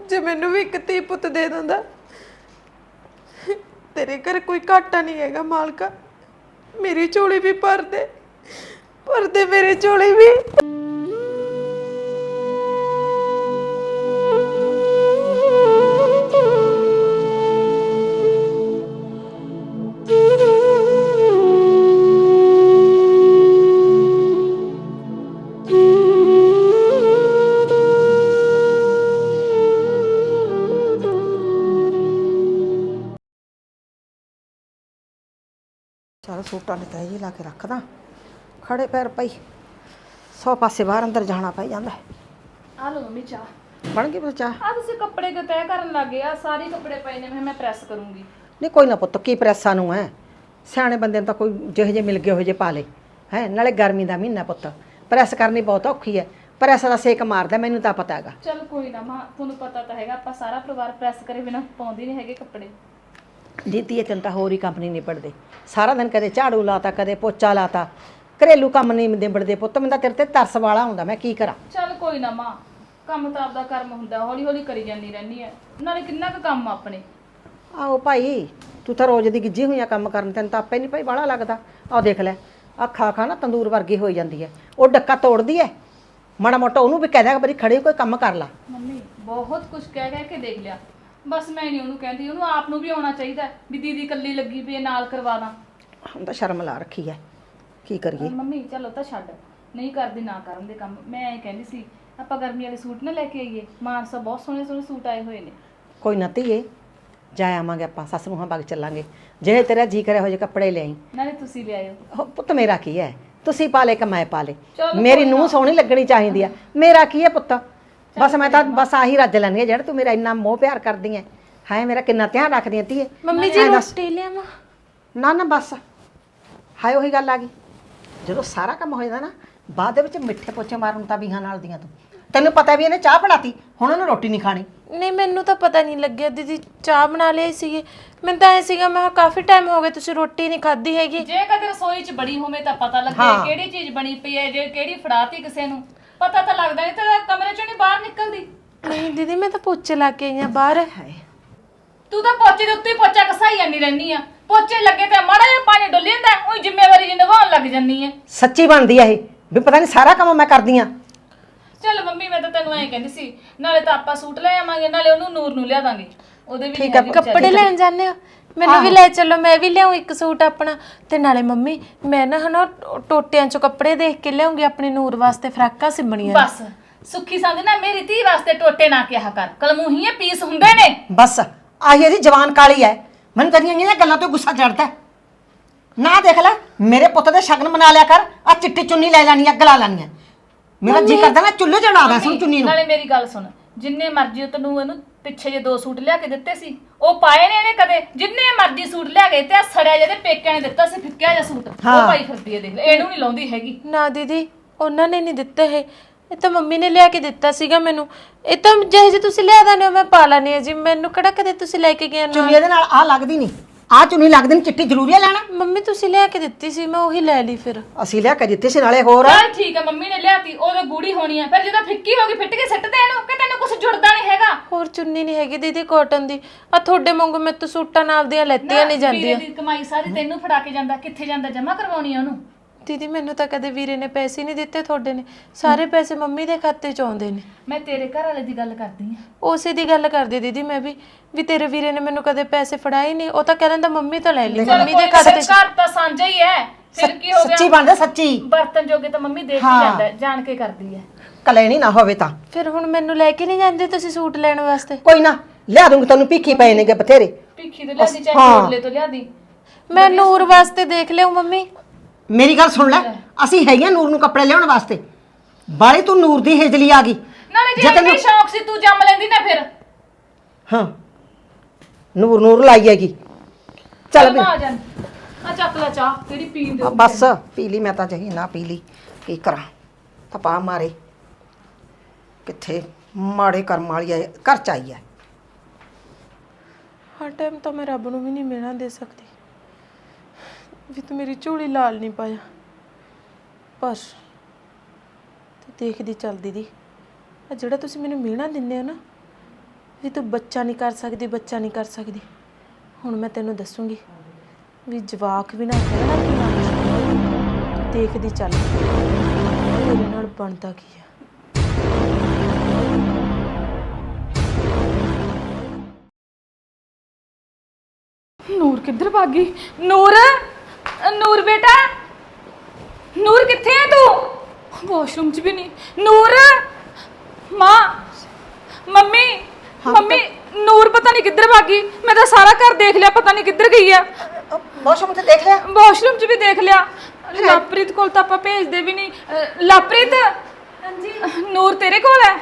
ਜੇ ਮੈਨੂੰ ਵੀ ਇੱਕ ਧੀ ਪੁੱਤ ਦੇ ਦਿੰਦਾ, ਤੇਰੇ ਘਰ ਕੋਈ ਘਾਟਾ ਨਹੀਂ ਹੈਗਾ ਮਾਲਕਾ। ਮੇਰੀ ਝੋਲੀ ਵੀ ਭਰ ਦੇ। ਭਰ ਦੇ ਮੇਰੀ ਝੋਲੀ ਵੀ। ਸੂਟਾਂ ਨੇ ਤੈ ਜੀ ਲਾ ਕੇ ਰੱਖਦਾ। ਖੜੇ ਪੈਰ ਪਈ ਸੌ ਪਾਸੇ ਬਾਹਰ ਅੰਦਰ ਜਾਣਾ ਪਈ ਜਾਂਦਾ। ਆ ਲਓ ਮੰਮੀ ਚਾਹ। ਬਣ ਗਈ ਬੱਚਾ ਆ ਤੁਸੀਂ ਕੱਪੜੇ ਕਿਉਂ ਤੈਅ ਕਰਨ ਲੱਗੇ? ਆ ਸਾਰੇ ਕੱਪੜੇ ਪਏ ਨੇ ਮੈਂ ਮੈਂ ਪ੍ਰੈਸ ਕਰੂੰਗੀ। ਨਹੀਂ ਕੋਈ ਨਾ ਪੁੱਤ ਕੀ ਪ੍ਰੈਸਾਂ ਨੂੰ ਹੈ ਸਿਆਣੇ ਬੰਦੇ ਨੂੰ ਤਾਂ ਕੋਈ ਜਿਹੇ ਜਿਹੇ ਮਿਲ ਗਏ ਉਹ ਜੇ ਪਾ ਲੇ। ਹੈ ਨਾਲੇ ਗਰਮੀ ਦਾ ਮਹੀਨਾ ਪੁੱਤ। ਪ੍ਰੈਸ ਕਰਨੀ ਬਹੁਤ ਔਖੀ ਹੈ ਪ੍ਰੈਸ ਦਾ ਸੇਕ ਮਾਰਦਾ ਮੈਨੂੰ ਤਾਂ ਪਤਾ ਹੈਗਾ। ਚੱਲ ਕੋਈ ਨਾ ਮਾਂ ਤੁਹਾਨੂੰ ਪਤਾ ਤਾਂ ਹੈਗਾ ਆਪਾਂ ਸਾਰਾ ਪਰਿਵਾਰ ਪ੍ਰੈਸ ਕਰੇ ਬਿਨਾ ਪਾਉਂਦੇ ਨਹੀਂ ਹੈਗੇ ਕੱਪੜੇ। ਦਿੱਤੀ ਤੈਨੂੰ ਤਾਂ ਹੋਰ ਹੀ ਕੰਮ ਨਹੀਂ ਨਿਬੜਦੇ। ਸਾਰਾ ਦਿਨ ਕਦੇ ਝਾੜੂ ਲਾਤਾ ਕਦੇ ਪੋਚਾ ਲਾਤਾ। ਘਰੇਲੂ ਕੰਮ ਨਹੀਂ ਨਿਬੜਦੇ ਪੁੱਤ ਮੈਨੂੰ ਤਾਂ ਤੇਰੇ ਤੇ ਤਰਸ ਵਾਲਾ ਹੁੰਦਾ ਮੈਂ ਕੀ ਕਰਾਂ? ਚੱਲ ਕੋਈ ਨਾ ਮਾਂ ਕੰਮ ਤਾਂ ਆਪਦਾ ਕਰਮ ਹੁੰਦਾ ਹੌਲੀ ਹੌਲੀ ਕਰੀ ਜਾਂਦੀ ਰਹਿੰਦੀ ਹੈ ਨਾਲੇ ਕਿੰਨਾ ਕੁ ਕੰਮ ਆ ਆਪਣੇ? ਆਓ ਭਾਈ ਤੂੰ ਤਾਂ ਰੋਜ਼ ਦੀ ਗਿੱਜੀ ਹੋਈਆਂ ਕੰਮ ਕਰਨ ਤੈਨੂੰ ਤਾਂ ਆਪੇ ਨਹੀਂ ਭਾਈ ਬਾਹਲਾ ਲੱਗਦਾ। ਆਹ ਦੇਖ ਲੈ ਅੱਖਾਂ ਖਾ ਨਾ ਤੰਦੂਰ ਵਰਗੀ ਹੋਈ ਜਾਂਦੀ ਹੈ ਉਹ ਡੱਕਾ ਤੋੜਦੀ ਹੈ ਮਾੜਾ ਮੋਟਾ ਉਹਨੂੰ ਵੀ ਕਹਿ ਦਿਆ ਬਰੀ ਖੜੇ ਹੋ ਕੋਈ ਕੰਮ ਕਰ ਲਾ। ਮੰਮੀ ਬਹੁਤ ਕੁਝ ਕਹਿ ਕਹਿ ਕੇ ਦੇਖ ਲਿਆ। ਬਸ ਮੈਂ ਨਹੀਂ ਉਹਨੂੰ ਕਹਿੰਦੀ ਉਹਨੂੰ ਆਪ ਨੂੰ ਵੀ ਆਉਣਾ ਚਾਹੀਦਾ ਹੈ ਵੀ ਦੀਦੀ ਇਕੱਲੀ ਲੱਗੀ ਪਈ ਹੈ, ਨਾਲ ਕਰਵਾ ਦਾਂ। ਹੁਣ ਤਾਂ ਸ਼ਰਮ ਲਾ ਰੱਖੀ ਹੈ। ਕੀ ਕਰੀਏ? ਮੰਮੀ ਚਲੋ ਤਾਂ ਛੱਡ। ਨਹੀਂ ਕਰਦੀ ਨਾ ਕਰਨ ਦੇ ਕੰਮ। ਮੈਂ ਐਂ ਕਹਿੰਦੀ ਸੀ ਆਪਾਂ ਗਰਮੀ ਵਾਲੇ ਸੂਟ ਨਾ ਲੈ ਕੇ ਆਈਏ। ਮਾਨਸਾ ਬਹੁਤ ਸੋਹਣੇ ਸੋਹਣੇ ਸੂਟ ਆਏ ਹੋਏ ਨੇ। ਕੋਈ ਨਾ ਧੀਏ ਜਾ ਆਵਾਂਗੇ ਆਪਾਂ ਸੱਸ ਨੂੰ ਹਾਂ ਬਾਗ ਚੱਲਾਂਗੇ। ਜਿਹੜੇ ਤੇਰਾ ਜੀ ਕਰਿਆ ਹੋ ਜੇ ਕੱਪੜੇ ਲਿਆਈ ਨਾਲੇ ਤੁਸੀਂ ਲਿਆਇਓ ਉਹ ਪੁੱਤ ਮੇਰਾ ਕੀ ਹੈ? ਤੁਸੀਂ ਪਾ ਲੈ ਕਿ ਮੈਂ ਪਾ ਲੇ। ਚਲੋ ਮੇਰੀ ਨੂੰਹ ਸੋਹਣੀ ਲੱਗਣੀ ਚਾਹੀਦੀ ਆ। ਮੇਰਾ ਕੀ ਹੈ ਪੁੱਤ? ਬਸ ਮੈਂ ਤਾਂ ਬਸ ਆਹੀ ਰੱਜ ਲੈਣੀ ਹੈ ਜਿਹੜਾ ਤੂੰ ਮੇਰਾ ਇੰਨਾ ਮੋਹ ਪਿਆਰ ਕਰਦੀ ਹੈ। ਹਾਏ ਮੇਰਾ ਕਿੰਨਾ ਧਿਆਨ ਰੱਖਦੀ ਹੈ ਧੀਏ। ਮੰਮੀ ਜੀ ਐਂ। ਰੋਟੀ ਲਿਆਵਾਂ? ਨਾ ਨਾ ਬਸ। ਹਾਏ ਉਹੀ ਗੱਲ ਆ ਗਈ। ਜਦੋਂ ਸਾਰਾ ਕੰਮ ਹੋ ਜਾਂਦਾ ਨਾ ਬਾਅਦ ਦੇ ਵਿੱਚ ਮਿੱਠੇ ਪੋਚੇ ਮਾਰਨ ਤਾਂ ਵੀਹਾਂ ਨਾਲ ਦੀਆਂ ਤੂੰ। ਤੈਨੂੰ ਪਤਾ ਵੀ ਇਹਨੇ ਚਾਹ ਬਣਾਤੀ ਹੁਣ ਉਹਨੇ ਰੋਟੀ ਨਹੀਂ ਖਾਣੀ। ਨਹੀਂ ਮੈਨੂੰ ਤਾਂ ਪਤਾ ਨਹੀਂ ਲੱਗਿਆ। ਦੀਦੀ ਚਾਹ ਬਣਾ ਲਈ ਸੀਗੀ। ਮੈਨੂੰ ਤਾਂ ਐ ਸੀਗਾ ਮੈਂ ਕਿਹਾ ਕਾਫੀ ਟਾਈਮ ਹੋ ਗਿਆ ਤੁਸੀਂ ਰੋਟੀ ਨਹੀਂ ਖਾਧੀ ਹੈਗੀ। ਜੇ ਕਦੇ ਰਸੋਈ 'ਚ ਬੜੀ ਹੋਵੇ ਤਾਂ ਪਤਾ ਲੱਗੇ ਹਾਂ। ਕਿਹੜੀ ਚੀਜ਼ ਬਣੀ ਪਈ ਹੈ ਜੇ ਕਿਹੜੀ ਫੜਾਤੀ ਕਿਸੇ ਨੂੰ। ਪਤਾ ਤਾਂ ਲੱਗਦਾ ਨਹੀਂ ਤਾਂ ਕਮਰੇ 'ਚੋਂ ਨਹੀਂ ਬਾਹਰ ਨਿਕਲਦੀ। ਨਹੀਂ ਦੀਦੀ ਮੈਂ ਤਾਂ ਪੋਚੇ ਲਾ ਕੇ ਆਈ ਆ ਬਾਹਰ। ਤੂੰ ਤਾਂ ਪੋਚੇ ਦੇ ਉੱਤੇ ਹੀ ਪੋਚਾ ਕਸਾਈ ਜਾਂਦੀ ਰਹਿਨੀ ਆ। ਪੋਚੇ ਲੱਗੇ ਤੇ ਮਾੜਾ ਜਿਹਾ ਪਾਣੀ ਡੁੱਲ ਜਾਂਦਾ ਉਹ ਜ਼ਿੰਮੇਵਾਰੀ ਜੀ ਨਿਭਾਉਣ ਲੱਗ ਜੰਨੀ ਹੈ ਸੱਚੀ ਬਣਦੀ ਆ ਇਹ ਵੀ ਪਤਾ ਨਹੀਂ ਸਾਰਾ ਕੰਮ ਮੈਂ ਕਰਦੀ ਆ। ਚੱਲ ਮੰਮੀ ਮੈਂ ਤਾਂ ਤੈਨੂੰ ਐਂ ਕਹਿੰਦੀ ਸੀ ਨਾਲੇ ਤਾਂ ਆਪਾਂ ਸੂਟ ਲੈ ਆਵਾਂਗੇ ਨਾਲੇ ਉਹਨੂੰ ਨੂਰ ਨੂੰ ਲਿਆ ਦਾਂਗੇ। ਉਹਦੇ ਵੀ ਠੀਕ ਆ। ਕੱਪੜੇ ਲੈਣ ਜਾਂਦੇ ਹੋ? ਮੈਨੂੰ ਵੀ ਲੈ ਚੱਲੋ ਮੈਂ ਵੀ ਲਿਆਉਂ ਇੱਕ ਸੂਟ ਆਪਣਾ। ਤੇ ਨਾਲੇ ਮੰਮੀ ਮੈਂ ਨਾ ਹਨਾ ਟੋ- ਟੋਟਿਆਂ ਚੋਂ ਕੱਪੜੇ ਦੇਖ ਕੇ ਲਿਆਉਂਗੀ ਆਪਣੀ ਨੂਰ ਵਾਸਤੇ ਫਰਾਕਾਂ ਸਿਮਣੀਆਂ। ਬਸ ਸੁੱਖੀ ਸੰਦ ਨਾ ਮੇਰੀ ਧੀ ਵਾਸਤੇ ਟੋਟੇ ਨਾ ਕਿਹਾ ਕਰ। ਕਲਮੂਹੀਏ ਪੀਸ ਹੁੰਦੇ ਨੇ। ਬਸ ਆਹੀ ਇਹਦੀ ਜਵਾਨ ਕਾਲੀ ਹੈ ਮੈਨੂੰ ਤੇਰੀਆਂ ਇਹ ਗੱਲਾਂ ਤੋਂ ਗੁੱਸਾ ਚੜਦਾ ਹੈ। ਨਾ ਦੇਖ ਲੈ ਮੇਰੇ ਪੁੱਤ ਦੇ ਸ਼ਗਨ ਮਨਾ ਲਿਆ ਕਰ ਆ ਚਿੱਟੀ ਚੁੰਨੀ ਲੈ ਲੈਣੀ ਅੱਗ ਲਾ ਲੈਣੀ ਹੈ ਮੇਰਾ ਜੀ ਕਰਦਾ ਨਾ ਚੁੱਲ੍ਹੇ ਚੜਾ ਦਾਂ ਸੁਣ ਚੁੰਨੀ ਨੂੰ। ਨਾਲੇ ਮੇਰੀ ਗੱਲ ਸੁਣ। ਜਿੰਨੇ ਮਰਜ਼ੀ ਉਹ ਤੈਨੂੰ ਇਹਨੂੰ ਪਿੱਛੇ ਜੇ ਦੋ ਸੂਟ ਲਿਆ ਕੇ ਦਿੱਤੇ ਸੀ ਉਹ ਪਾਏ ਨੇ ਇਹਨੇ ਕਦੇ? ਜਿੰਨੇ ਮਰਜ਼ੀ ਸੂਟ ਲਿਆ ਕੇ ਤੇ ਆਹ ਸੜਿਆ ਜਿਹਦੇ ਪੇਕਿਆਂ ਨੇ ਦਿੱਤਾ ਸੀ ਫਿੱਕਿਆ ਜਿਹਾ ਸੂਟ। ਉਹ ਹਾਂ। ਪਾਈ ਫਿਰਦੀ ਹੈ ਦੇਖ ਲੈ ਇਹਨੂੰ ਨਹੀਂ ਲਾਉਂਦੀ ਹੈਗੀ। ਨਾ ਦੀਦੀ ਉਹਨਾਂ ਨੇ ਨਹੀਂ ਦਿੱਤੇ ਇਹ। ਇਹ ਤਾਂ ਮੰਮੀ ਨੇ ਲਿਆ ਕੇ ਦਿੱਤਾ ਸੀਗਾ ਮੈਨੂੰ। ਇਹ ਤਾਂ ਜਿਹੇ ਜਿਹੇ ਤੁਸੀਂ ਲਿਆ ਦਾਨੇ ਹੋ ਮੈਂ ਪਾ ਲੈਣੀ ਹੈ ਜੀ। ਮੈਨੂੰ ਕਿਹੜਾ ਕਦੇ ਤੁਸੀਂ ਲੈ ਕੇ ਗਏ ਨਾ? ਚੁੰਨੀ ਇਹਦੇ ਨਾਲ ਆ ਲੱਗਦੀ ਨਹੀਂ। ਆ ਚੁੰਨੀ ਲੱਗਦੀ ਨਹੀਂ ਚਿੱਟੀ ਜ਼ਰੂਰੀ ਹੈ ਲੈਣਾ। ਮੰਮੀ ਤੁਸੀਂ ਲਿਆ ਕੇ ਦਿੱਤੀ ਸੀ ਮੈਂ ਉਹੀ ਲੈ ਲਈ ਫਿਰ। ਅਸੀਂ ਲਿਆ ਕੇ ਦਿੱਤੀ ਸੀ ਨਾਲੇ ਹੋਰ ਚੱਲ ਠੀਕ ਹੈ ਮੰਮੀ ਨੇ ਲਿਆਤੀ ਉਹਦੇ ਗੂੜੀ ਹੋਣੀ ਹੈ ਫਿਰ ਜਦੋਂ ਫਿੱਕੀ ਹੋ ਗਈ ਫਿੱਟ ਕੇ ਸਿੱਟ ਦੇ ਇਹਨੂੰ ਕਿ ਤੈਨੂੰ ਕੁਝ ਜੁੜਦਾ ਨਹੀਂ ਹੈਗਾ? ਹੋਰ ਚੁੰਨੀ ਨਹੀਂ ਹੈਗੀ ਦੀਦੀ ਕਾਟਨ ਦੀ। ਆ ਤੁਹਾਡੇ ਵਾਂਗੂ ਮੈਂ ਤਾਂ ਸੂਟਾਂ ਨਾਲ ਦੀਆਂ ਲੈਤੀਆਂ ਨਹੀਂ ਵੀਰੇ ਜਾਂਦੀਆਂ। ਦੀ ਕਮਾਈ ਸਾਰੀ ਤੈਨੂੰ ਫੜਾ ਕੇ ਜਾਂਦਾ ਕਿੱਥੇ ਜਾਂਦਾ ਜਮਾ ਕਰਵਾਉਣੀ ਆ ਉਹਨੂੰ? ਦੀਦੀ ਮੈਨੂੰ ਤਾਂ ਕਦੇ ਵੀਰੇ ਨੇ ਪੈਸੇ ਨਹੀਂ ਦਿੱਤੇ ਤੁਹਾਡੇ ਨੇ। ਸਾਰੇ ਪੈਸੇ ਮੰਮੀ ਦੇ ਖਾਤੇ 'ਚ ਆਉਂਦੇ ਨੇ। ਮੈਂ ਤੇਰੇ ਘਰ ਵਾਲੇ ਦੀ ਗੱਲ ਕਰਦੀ ਆ ਉਸੇ ਦੀ ਗੱਲ ਕਰਦੀ ਦੀਦੀ ਮੈਂ ਵੀ ਵੀ ਤੇਰੇ ਵੀਰੇ ਨੇ ਮੈਨੂੰ ਕਦੇ ਪੈਸੇ ਫੜਾਏ ਨਹੀਂ ਉਹ ਤਾਂ ਕਹਿ ਦਿੰਦਾ ਮੰਮੀ ਤੋਂ ਲੈ ਲਈ ਮੰਮੀ ਦੇ ਖਾਤੇ 'ਚ। ਘਰ ਤਾਂ ਸਾਂਝਾ ਹੀ ਹੈ ਫਿਰ ਕੀ ਹੋ ਸੱਚੀ ਗਿਆ ਬਣਦਾ ਸੱਚੀ। ਬਰਤਨ ਜੋਗੇ ਤਾਂ ਮੰਮੀ ਦੇਖ ਹੀ ਹਾਂ। ਜਾਂਦਾ ਹੈ, ਜਾਣ ਕੇ ਕਰਦੀ ਹੈ। ਕਲੈਣੀ ਨਾ ਹੋਵੇ ਤਾਂ। ਫਿਰ ਹੁਣ ਮੈਨੂੰ ਲੈ ਕੇ ਨਹੀਂ ਜਾਂਦੇ ਤੁਸੀਂ ਸੂਟ ਲੈਣ ਵਾਸਤੇ? ਕੋਈ ਨਾ ਲਿਆ ਦੂੰਗੀ ਤੈਨੂੰ ਭੀਖੀ ਪਏ ਨੇਗੇ ਬਥੇਰੇ। ਭਿੱਖੀ ਤੋਂ ਲਿਆਦੀ ਚਾਹੇ ਹਾਂ। ਕੋਟਲੇ ਤੋਂ ਲਿਆਦੀ। ਮੈਂ ਨੂਰ ਵਾਸਤੇ ਦੇਖ ਲਿਓ ਮੰਮੀ। ਮੇਰੀ ਗੱਲ ਸੁਣ ਲੈ ਅਸੀਂ ਹੈਗੀਆਂ ਨੂਰ ਨੂੰ ਕੱਪੜੇ ਲਿਆਉਣ ਵਾਸਤੇ। ਬਾਲੀ ਤੂੰ ਨੂਰ ਦੀ ਹੇਜਲੀ ਆ ਗਈ। ਨਾਲੇ ਜੇ ਜੇ ਤੈਨੂੰ- ਇੰਨੀ ਸ਼ੌਕ ਸੀ ਤੂੰ ਜੰਮ ਲੈਂਦੀ ਨਾ ਫਿਰ। ਹਾਂ। ਨੂਰ ਨੂਰ ਲਾਈ ਹੈਗੀ। ਚੱਲ ਵੀ। ਆ ਜਾ। ਆ ਚੱਕ ਲੈ ਚਾਹ ਜਿਹੜੀ ਪੀਣ ਦੇ ਆ ਬਸ ਪੀ ਲਈ ਮੈਂ ਤਾਂ ਜਹੀ ਨਾ ਪੀ ਲਈ। ਕੀ ਕਰਾਂ? ਤਪਾ ਮਾਰੇ। ਕਿੱਥੇ ਮਾੜੇ ਕਰਮ ਵਾਲੀ ਆਏ ਘਰ ਚ ਆਈ ਹੈ ਹਰ ਟਾਈਮ ਤਾਂ ਮੈਂ ਰੱਬ ਨੂੰ ਵੀ ਨਹੀਂ ਮਿਹਣਾ ਦੇ ਸਕਦੀ। ਵੀ ਤੂੰ ਮੇਰੀ ਝੋਲੀ ਲਾਲ ਨਹੀਂ ਪਾਇਆ। ਪਰ ਤੂੰ ਦੇਖਦੀ ਚੱਲਦੀ ਦੀ। ਆ ਜਿਹੜਾ ਤੁਸੀਂ ਮੈਨੂੰ ਮਿਹਣਾ ਦਿੰਦੇ ਹੋ ਨਾ ਵੀ ਤੂੰ ਬੱਚਾ ਨਹੀਂ ਕਰ ਸਕਦੀ, ਬੱਚਾ ਨਹੀਂ ਕਰ ਸਕਦੀ। ਹੁਣ ਮੈਂ ਤੈਨੂੰ ਦੱਸੂਗੀ ਵੀ ਜਵਾਕ ਵੀ ਨਾ ਕਹਿਣਾ ਕਿ ਨਾ ਤੂੰ ਦੇਖਦੀ ਚੱਲ, ਤੇਰੇ ਨਾਲ ਬਣਦਾ ਕੀ ਆ। ਨੂਰ ਕਿੱਧਰ ਭਾਗੀ ਨੂਰ! ਨੂਰ ਬੇਟਾ? ਨੂਰ ਕਿੱਥੇ ਹੈ ਤੂੰ? ਵਾਸ਼ਰੂਮ 'ਚ ਵੀ ਨਹੀਂ। ਨੂਰ? ਮਾਂ? ਮੰਮੀ? ਮੰਮੀ ਨੂਰ ਪਤਾ ਨਹੀਂ ਕਿੱਧਰ ਭਾਗੀ ਮੈਂ ਤਾਂ ਸਾਰਾ ਘਰ ਦੇਖ ਲਿਆ ਪਤਾ ਨਹੀਂ ਕਿੱਧਰ ਗਈ ਆ। ਮੌਸਮ ਤੇ ਦੇਖ ਲਿਆ? ਵਾਸ਼ਰੂਮ 'ਚ ਵੀ ਦੇਖ ਲਿਆ। ਲਾਪ੍ਰੀਤ ਕੋਲ ਤਾਂ ਆਪਾਂ ਭੇਜਦੇ ਵੀ ਨਹੀਂ। ਲਾਪ੍ਰੀਤ? ਹਾਂਜੀ। ਨੂਰ ਤੇਰੇ ਕੋਲ ਹੈ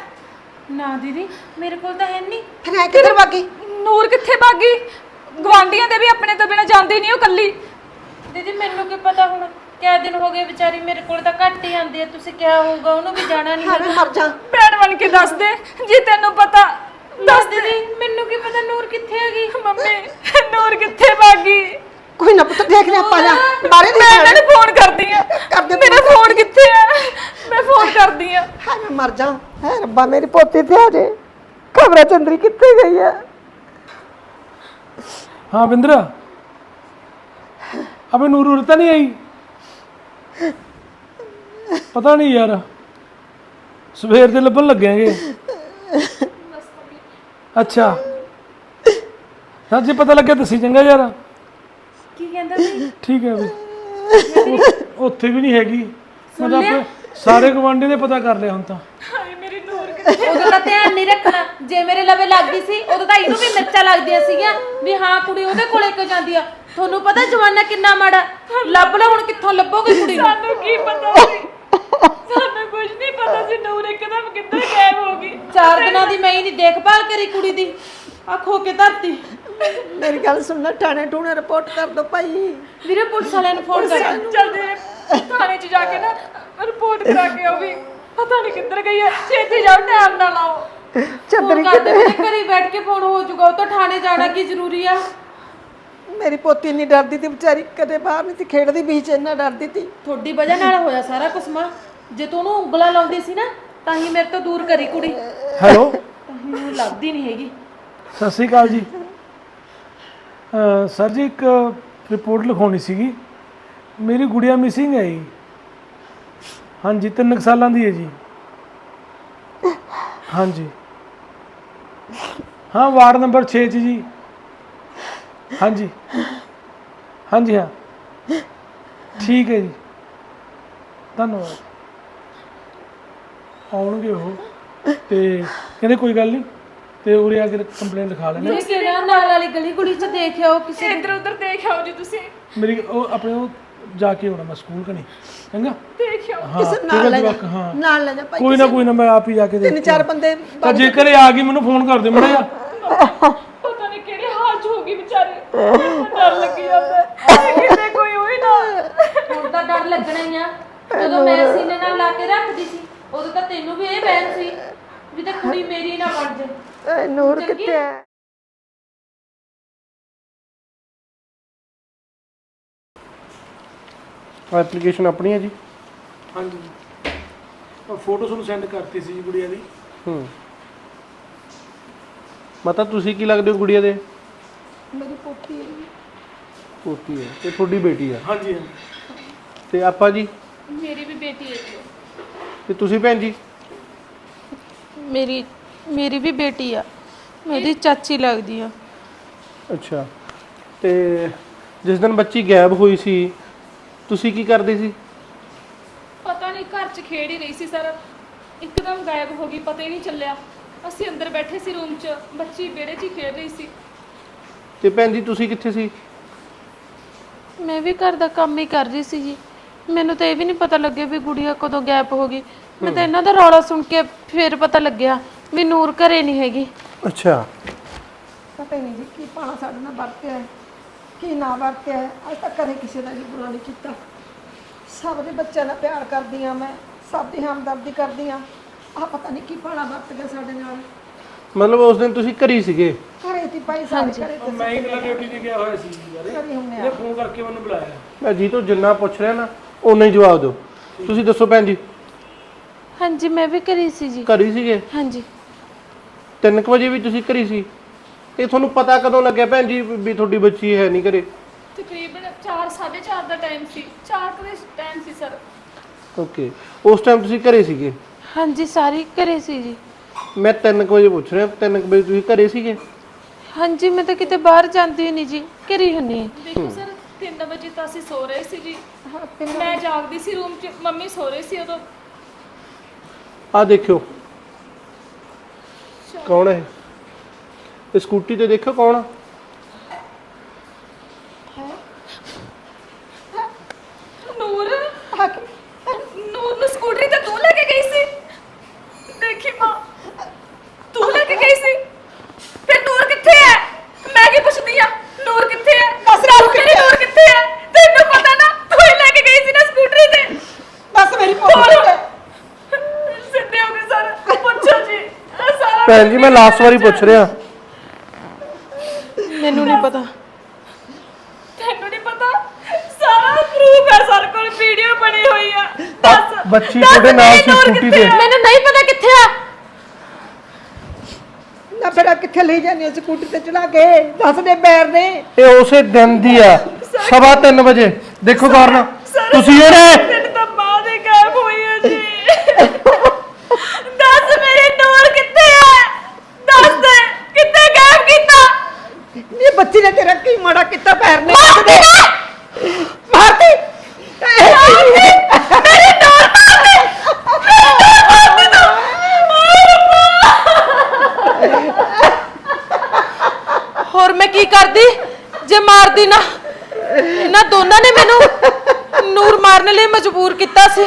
ਨਾ ਦੀਦੀ ਮੇਰੇ ਕੋਲ ਤਾਂ ਹੈ ਨਹੀਂ। ਫਿਰ ਐ ਕਿੱਧਰ ਭਾਗੀ ਨੂਰ ਕਿੱਥੇ ਭਾਗੀ ਗਵਾਂਡੀਆਂ ਦੇ ਵੀ ਆਪਣੇ ਤੋਂ ਬਿਨਾ ਜਾਂਦੀ ਨਹੀਂ ਉਹ ਕੱਲੀ ਦੀਦੀ ਮੈਨੂੰ ਕੀ ਪਤਾ ਹੁਣ? ਕਿਆ ਦਿਨ ਹੋ ਗਏ ਵਿਚਾਰੀ ਮੇਰੇ ਕੋਲ ਤਾਂ ਘੱਟ ਹੀ ਆਉਂਦੀ ਹੈ। ਤੁਸੀਂ ਕਿਹਾ ਹੋਊਗਾ ਉਹਨੂੰ ਵੀ ਜਾਣਾ ਨਹੀਂ ਮੈਂ ਮਰ ਜਾ। ਭੈਣ ਬਣ ਕੇ ਦੱਸ ਦੇ ਜੇ ਤੈਨੂੰ ਪਤਾ ਦੱਸ ਦੀਦੀ ਮੈਨੂੰ ਕੀ ਪਤਾ ਨੂਰ ਕਿੱਥੇ ਹੈਗੀ? ਮੰਮੀ ਨੂਰ ਕਿੱਥੇ ਭਾਗੀ? ਕੋਈ ਨਾ ਪੁੱਤ ਦੇਖ ਲਿਆ ਪਾ ਜਾ। ਬਾਰੇ ਮੈਂ ਦੇਖ ਇਹਨਾਂ ਲੈ। ਨੂੰ ਫੋਨ ਕਰਦੀ ਆ ਕਰ ਦੇ ਮੇਰਾ ਫੋਨ। ਕਿੱਥੇ ਆ? ਮੈਂ ਫੋਨ ਕਰਦੀ ਆ ਹਾਏ ਮੈਂ ਮਰ ਜਾ। ਹੈ ਰੱਬਾ ਮੇਰੀ ਪੋਤੀ ਤੇ ਆ ਜੇ। ਖਬਰਾਂ ਚੰਦਰੀ ਕਿੱਥੇ ਗਈ ਹੈ ਹਾਂ ਬਿੰਦਰ। ਅਬੇ ਨੂਰ ਉਰ ਤਾਂ ਨਹੀਂ ਆਈ? ਪਤਾ ਨਹੀਂ ਯਾਰ। ਸਵੇਰ ਦੇ ਲੱਭਣ ਲੱਗਿਆਂਗੇ ਅੱਛਾ। ਹਾਂ ਜੇ ਪਤਾ ਲੱਗਿਆ ਦੱਸੀ ਚੰਗਾ ਯਾਰ। ਕੀ ਕਹਿੰਦਾ ਸੀ? ਠੀਕ ਹੈ ਬਈ ਉੱਥੇ ਵੀ ਨਹੀਂ ਹੈਗੀ। ਮੈਂ ਤਾਂ ਆਪਣੇ ਸਾਰੇ ਗਵਾਂਢੀ ਦੇ ਪਤਾ ਕਰ ਲਿਆ ਹੁਣ ਤਾਂ। ਉਦੋਂ ਤਾਂ ਧਿਆਨ ਨਹੀਂ ਰੱਖਣਾ। ਜੇ ਮੇਰੇ ਲਵੇ ਲੱਗਦੀ ਸੀ ਉਦੋਂ ਤਾਂ ਇਹਨੂੰ ਵੀ ਮਿਰਚਾਂ ਲੱਗਦੀਆਂ ਸੀਗੀਆਂ। ਵੀ ਹਾਂ ਕੁੜੀ ਉਹਦੇ ਕੋਲੇ ਕਿਉਂ ਜਾਂਦੀ ਆ? ਤੁਹਾਨੂੰ ਪਤਾ ਜਵਾਨਾ ਕਿੰਨਾ ਮਾੜਾ? ਲੱਭ ਲੈ ਹੁਣ ਕਿੱਥੋਂ ਲੱਭੋਗੇ ਕੁੜੀ ਨੂੰ? ਸਾਨੂੰ ਕੀ ਪਤਾ ਸੀ? ਸਾਨੂੰ ਕੁਝ ਨਹੀਂ ਪਤਾ ਸੀ ਨੂਰ ਇੱਕਦਮ ਕਿੱਧਰ ਗਾਇਬ ਹੋ ਗਈ। ਚਾਰ ਦਿਨਾਂ ਦੀ ਮੈਂ ਹੀ ਨਹੀਂ ਦੇਖਭਾਲ ਕਰੀ ਕੁੜੀ ਦੀ। ਆ ਖੋ ਕੇ ਧਰਤੀ। ਮੇਰੀ ਗੱਲ ਸੁਣਨਾ ਥਾਣੇ ਟੂਣੇ ਰਿਪੋਰਟ ਕਰ ਦੋ ਭਾਈ। ਵੀਰੇ ਪੁਲਿਸ ਵਾਲਿਆਂ ਨੂੰ ਫੋਨ ਕਰ। ਜਲਦੀ ਥਾਣੇ 'ਚ ਜਾ ਕੇ ਨਾ ਰਿਪੋਰਟ ਕਰਾ ਕੇ ਉਹ ਵੀ ਪਤਾ ਨਹੀਂ ਕਿੱਧਰ ਗਈ ਹੈ ਛੇਤੀ ਜਾਓ ਟਾਈਮ ਨਾ ਲਾਓ ਚੰਦਰੀ ਵੀਰੇ ਘਰੇ ਬੈਠ ਕੇ ਫੋਨ ਹੋ ਜਾਊਗਾ ਉਹ ਤਾਂ ਥਾਣੇ ਜਾਣਾ ਕੀ ਜ਼ਰੂਰੀ ਆ? ਮੇਰੀ ਪੋਤੀ ਨਹੀਂ ਡਰਦੀ ਤੀ ਵਿਚਾਰੀ ਕਦੇ ਬਾਹਰ ਨਹੀਂ ਤੀ ਖੇਡਦੀ ਵਿੱਚ ਇੰਨਾ ਡਰਦੀ ਤੀ। ਤੁਹਾਡੀ ਵਜ੍ਹਾ ਨਾਲ ਹੋਇਆ ਸਾਰਾ ਮਾਂ ਜੇ ਤੂੰ ਉਹਨੂੰ ਉਂਗਲਾਂ ਲਾਉਂਦੀ ਸੀ ਨਾ ਤਾਂ ਹੀ ਮੇਰੇ ਤੋਂ ਦੂਰ ਕਰੀ ਕੁੜੀ। ਹੈਲੋ? ਤਾਂ ਹੀ ਲੱਭਦੀ ਨਹੀਂ ਹੈਗੀ। ਸਤਿ ਸ਼੍ਰੀ ਅਕਾਲ ਜੀ। ਅਹ ਸਰ ਜੀ ਇੱਕ ਰਿਪੋਰਟ ਲਿਖਾਉਣੀ ਸੀਗੀ। ਮੇਰੀ ਗੁੜੀਆ ਮਿਸਿੰਗ ਹੈ ਜੀ। ਹਾਂਜੀ ਤਿੰਨ ਕੁ ਸਾਲਾਂ ਦੀ ਹੈ ਜੀ। ਹਾਂਜੀ। ਹਾਂ ਵਾਰਡ ਨੰਬਰ 6 ਚ ਜੀ। ਹਾਂਜੀ। ਹਾਂਜੀ ਹਾਂ। ਠੀਕ ਹੈ ਜੀ। ਧੰਨਵਾਦ। ਆਉਣਗੇ ਉਹ। ਤੇ ਕਹਿੰਦੇ ਕੋਈ ਗੱਲ ਨਹੀਂ। ਤੇ ਉਰੇ ਆ ਕੇ ਕੰਪਲੇਂਟ ਲਿਖਾ ਲੈਣਾ ਵੀਰੇ ਕਿਹੜਾ ਨਾਲ ਵਾਲੀ ਗਲੀ ਗੁਲੀ ਚ ਦੇਖਿਓ ਕਿਸੇ ਇੱਧਰ ਉੱਧਰ ਦੇਖ ਆਓ ਜੀ ਤੁਸੀਂ। ਮੇਰੀ ਉਹ ਆਪਣੇ ਉਹ ਜਾ ਕੇ ਆਉਣਾ ਮੈਂ ਸਕੂਲ ਕਣੀ ਚੰਗਾ? ਦੇਖ ਆਓ ਹਾਂ ਠੀਕ ਹੈ ਜਵਾਕ ਹਾਂ। ਨਾਲ ਲੈ ਜਾ ਭਾਈ ਕੋਈ ਨਾ ਕੋਈ ਨਾ ਮੈਂ ਆਪ ਹੀ ਜਾ ਕੇ ਦੇਖ ਤਿੰਨ ਚਾਰ ਬੰਦੇ ਤਾਂ ਜੇ ਘਰੇ ਆ ਗਈ ਮੈਨੂੰ ਫੋਨ ਕਰ ਦੇ ਮੜਾ ਜਾ ਪਤਾ ਨਹੀਂ ਕਿਹੜੇ ਹਾਲ 'ਚ ਹੋ ਗਈ ਵਿਚਾਰੀ। ਮੈਨੂੰ ਡਰ ਲੱਗੀ ਜਾਂਦਾ। ਹੈ। ਕਿਤੇ ਕੋਈ ਹੋਈ ਨਾ। ਹੁਣ ਤਾਂ ਡਰ ਲੱਗਣਾ ਹੀ ਆ। ਜਦੋਂ ਮੈਂ ਸੀਨੇ ਨਾਲ ਲਾ ਕੇ ਰੱਖਦੀ ਸੀ ਉਦੋਂ ਤਾਂ ਤੈਨੂੰ ਵੀ ਇਹ ਬੈਨ ਸੀ ਵੀ ਤੇ ਕੁੜੀ ਮੇਰੀ ਨਾ ਬਣ ਜੇ ਏ, ਨੂਰ ਕਿੱਥੇ ਹੈ ਐਪਲੀਕੇਸ਼ਨ ਆਪਣੀ ਹੈ ਜੀ? ਹਾਂਜੀ। ਉਹ ਫੋਟੋ ਤੁਹਾਨੂੰ ਸੈਂਡ ਕਰਤੀ ਸੀ ਜੀ ਗੁੜੀਆ ਦੀ। ਹੂੰ। ਮਤਾ ਤੁਸੀਂ ਕੀ ਲੱਗਦੇ ਹੋ ਗੁੜੀਆ ਦੇ? ਮੇਰੀ ਪੋਤੀ ਪੋਤੀ ਹੈ ਤੇ ਤੁਹਾਡੀ ਬੇਟੀ ਹੈ ਹਾਂਜੀ ਹਾਂ ਤੇ ਆਪਾਂ ਜੀ? ਮੇਰੀ ਵੀ ਬੇਟੀ ਹੈ ਜੀ। ਤੇ ਤੁਸੀਂ ਭੈਣ ਜੀ? ਮੇਰੀ ਮੇਰੀ ਵੀ ਬੇਟੀ ਆ। ਮੇਰੀ ਚਾਚੀ ਲੱਗਦੀ ਆ। ਅੱਛਾ। ਤੇ ਜਿਸ ਦਿਨ ਬੱਚੀ ਗਾਇਬ ਹੋਈ ਸੀ ਤੁਸੀਂ ਕੀ ਕਰਦੇ ਸੀ? ਪਤਾ ਨਹੀਂ ਘਰ 'ਚ ਖੇਡ ਹੀ ਰਹੀ ਸੀ ਸਰ। ਇੱਕਦਮ ਗਾਇਬ ਹੋ ਗਈ ਪਤਾ ਹੀ ਨਹੀਂ ਚੱਲਿਆ। ਅਸੀਂ ਅੰਦਰ ਬੈਠੇ ਸੀ ਰੂਮ 'ਚ ਬੱਚੀ ਵਿਹੜੇ 'ਚ ਹੀ ਖੇਡ ਰਹੀ ਸੀ। ਤੇ ਭੈਣ ਜੀ ਤੁਸੀਂ ਕਿੱਥੇ ਸੀ? ਮੈਂ ਵੀ ਘਰ ਦਾ ਕੰਮ ਹੀ ਕਰ ਰਹੀ ਸੀ ਜੀ। ਮੈਨੂੰ ਤਾਂ ਇਹ ਵੀ ਨਹੀਂ ਪਤਾ ਲੱਗਿਆ ਵੀ ਗੁੜੀਆ ਕਦੋਂ ਗਾਇਬ ਹੋ ਗਈ। ਮੈਂ ਤਾਂ ਇਹਨਾਂ ਦਾ ਰੌਲਾ ਸੁਣ ਕੇ ਫਿਰ ਪਤਾ ਲੱਗਿਆ ਵੀ ਨੂਰ ਘਰੇ ਨਹੀਂ ਹੈਗੀ। ਅੱਛਾ। ਪਤਾ ਹੀ ਨਹੀਂ ਜੀ ਕੀ ਪਾਣਾ ਸਾਡੇ ਨਾਲ ਵਰਤਿਆ ਹੈ, ਕੀ ਨਾ ਵਰਤਿਆ ਹੈ। ਅੱਜ ਤੱਕ ਕਦੇ ਕਿਸੇ ਦਾ ਜੀ ਬੁਰਾ ਨਹੀਂ ਕੀਤਾ। ਸਭ ਦੇ ਬੱਚਿਆਂ ਦਾ ਪਿਆਰ ਕਰਦੀ ਆ ਮੈਂ ਸਭ ਦੀ ਹਮਦਰਦੀ ਕਰਦੀ ਆ ਆ ਪਤਾ ਨਹੀਂ ਕੀ ਪਾਣਾ ਵਰਤ ਗਿਆ ਸਾਡੇ ਨਾਲ। ਮਤਲਬ ਉਸ ਦਿਨ ਤੁਸੀਂ ਘਰੀ ਸੀਗੇ? ਘਰੇ ਤੀ ਭਾਈ ਸਾਰੇ ਘਰੇ ਉਹ ਮੈਂ ਹੀ ਇਕੱਲਾ ਡਿਊਟੀ ਤੇ ਗਿਆ ਹੋਇਆ ਸੀ। ਯਾਰ ਘਰੇ ਹੁੰਨੇ ਆ। ਇਹਨੇ ਫੋਨ ਕਰਕੇ ਮੈਨੂੰ ਬੁਲਾਇਆ। ਮੈਂ ਜੀ ਤੋਂ ਜਿੰਨਾ ਪੁੱਛ ਰਿਹਾ ਨਾ ਓਨਾ ਹੀ ਜਵਾਬ ਦਿਓ। ਤੁਸੀਂ ਦੱਸੋ ਭੈਣ ਜੀ। ਹਾਂਜੀ ਮੈਂ ਵੀ ਘਰੇ ਸੀ ਜੀ। ਘਰੀ ਸੀਗੇ? ਹਾਂਜੀ। 3 ਵਜੇ ਵੀ ਤੁਸੀਂ ਘਰੀ ਸੀ? ਇਹ ਤੁਹਾਨੂੰ ਪਤਾ ਕਦੋਂ ਲੱਗਿਆ ਭੈਣ ਜੀ ਵੀ ਤੁਹਾਡੀ ਬੱਚੀ ਹੈ ਨਹੀਂ ਘਰੇ? ਤਕਰੀਬਨ 4 4:30 ਦਾ ਟਾਈਮ ਸੀ। 4 ਦੇ ਟਾਈਮ ਸੀ ਸਰ ਓਕੇ ਉਸ ਟਾਈਮ ਤੁਸੀਂ ਘਰੇ ਸੀਗੇ? ਹਾਂਜੀ ਸਾਰੀ ਘਰੇ ਸੀ ਜੀ। ਮੈਂ 3 ਵਜੇ ਪੁੱਛ ਰਿਹਾ 3 ਵਜੇ ਤੁਸੀਂ ਘਰੇ ਸੀਗੇ? ਹਾਂਜੀ ਮੈਂ ਤਾਂ ਕਿਤੇ ਬਾਹਰ ਜਾਂਦੀ ਨਹੀਂ ਜੀ ਘਰੇ ਹੁੰਨੀ ਹਾਂ। ਦੇਖੋ ਸਰ 3 ਵਜੇ ਤਾਂ ਅਸੀਂ ਸੋ ਰਹੇ ਸੀ ਜੀ। ਮੈਂ ਜਾਗਦੀ ਸੀ ਰੂਮ 'ਚ ਮੰਮੀ ਸੋ ਰਹੀ ਸੀ ਉਦੋਂ। ਆ ਦੇਖਿਓ। ਕੌਣ ਹੈ? ਇਹ ਸਕੂਟੀ ਤੇ ਦੇਖੋ ਕੌਣ ਆ ਨੂਰ ਨੂਰ ਨੂੰ ਸਕੂਟਰੀ ਤੇ ਤੂੰ ਲੈ ਕੇ ਗਈ ਸੀ ਦੇਖੀ ਮਾਂ ਤੂੰ ਲੈ ਕੇ ਗਈ ਸੀ ਫਿਰ ਨੂਰ ਕਿੱਥੇ ਹੈ ਮੈਂ ਕੀ ਪੁੱਛਦੀ ਆ ਨੂਰ ਕਿੱਥੇ ਹੈ ਦੱਸ ਰਾਤ ਮੇਰੀ ਨੂਰ ਕਿੱਥੇ ਹੈ ਤੈਨੂੰ ਪਤਾ ਨਾ ਤੂੰ ਹੀ ਲੈ ਕੇ ਗਈ ਸੀ ਨਾ ਸਕੂਟਰੀ ਤੇ ਬਸ ਮੇਰੀ ਪੋਤੀ ਹੈ। ਸਿੱਧੇ ਹੋ ਗਏ ਸਰ ਪੁੱਛੋ ਜੀ ਇਹ ਸਾਰਾ ਭੈਣ ਜੀ ਮੈਂ ਲਾਸਟ ਵਾਰੀ ਪੁੱਛ ਰਿਹਾ। ਮੈਨੂੰ ਨਹੀਂ ਪਤਾ। ਤੈਨੂੰ ਨਹੀਂ ਪਤਾ? ਸਾਰਾ ਪ੍ਰੂਫ ਹੈ ਸਰ ਕੋਲ ਵੀਡੀਓ ਬਣੀ ਹੋਈ ਆ। ਦੱਸ। ਬੱਚੀ ਦੱਸ ਤੁਹਾਡੇ ਨਾਲ ਮੇਰੀ ਸੀ ਨੂਰ ਸਕੂਟੀ ਕਿੱਥੇ ਤੇ? ਮੈਨੂੰ ਨਹੀਂ ਪਤਾ ਕਿੱਥੇ ਆ। ਨਾ ਫਿਰ ਆ ਕਿੱਥੇ ਲਈ ਜਾਂਦੇ ਹੋ ਸਕੂਟੀ ਤੇ ਚੜਾ ਕੇ? ਦੱਸ ਦੇ ਬੈਰ ਨੇ ਇਹ ਉਸੇ ਦਿਨ ਦੀ ਆ ਸਵਾ 3 ਵਜੇ। ਦੇਖੋ ਕਾਰਨ। ਤੁਸੀਂ ਜਿਹੜੇ ਹੋਰ ਮੈਂ ਕੀ ਕਰਦੀ? ਜੇ ਮਾਰਦੀ ਨਾ, ਇਹਨਾਂ ਦੋਨਾਂ ਨੇ ਮੈਨੂੰ ਨੂਰ ਮਾਰਨ ਲਈ ਮਜਬੂਰ ਕੀਤਾ ਸੀ।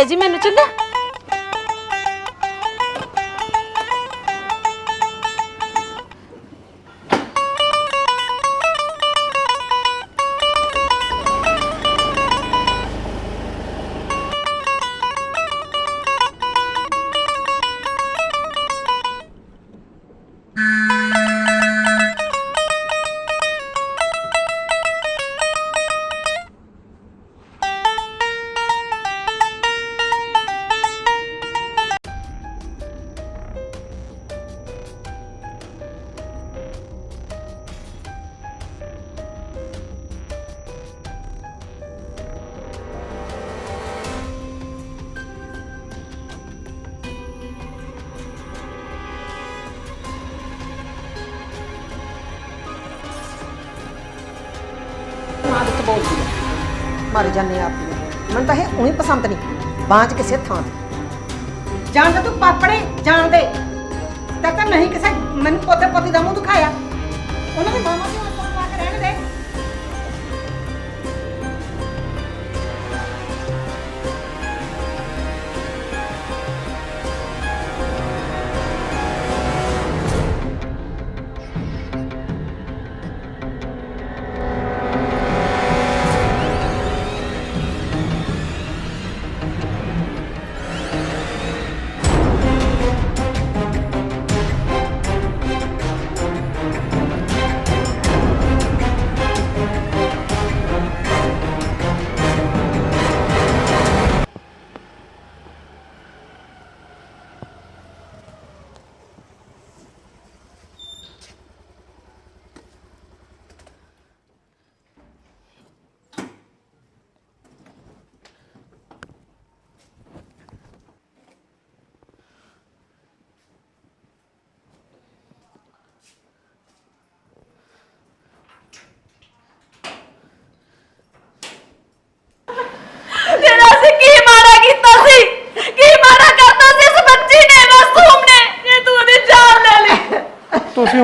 ਹੱਥ ਪਾ ਮੈਨੂੰ ਚੰਗਾ। ਬੋਲਦੀ ਹੈ ਮਰ ਜਾਂਦੇ ਆਪ ਨੂੰ ਮੈਨੂੰ ਤਾਂ ਇਹ ਉਹੀ ਪਸੰਦ ਨਹੀਂ। ਬਾਂਝ ਕਿਸੇ ਥਾਂ ਤੇ। ਜਾਣਦਾ ਤੂੰ ਪਾਪੜੇ ਜਾਣਦੇ ਤਾਂ ਤਾਂ ਨਹੀਂ ਕਿਸੇ ਮੈਨੂੰ ਪੋਤੇ ਪੋਤੀ ਦਾ ਮੂੰਹ ਦਿਖਾਇਆ। ਉਹਨਾਂ ਦੀ ਮਾਮਾ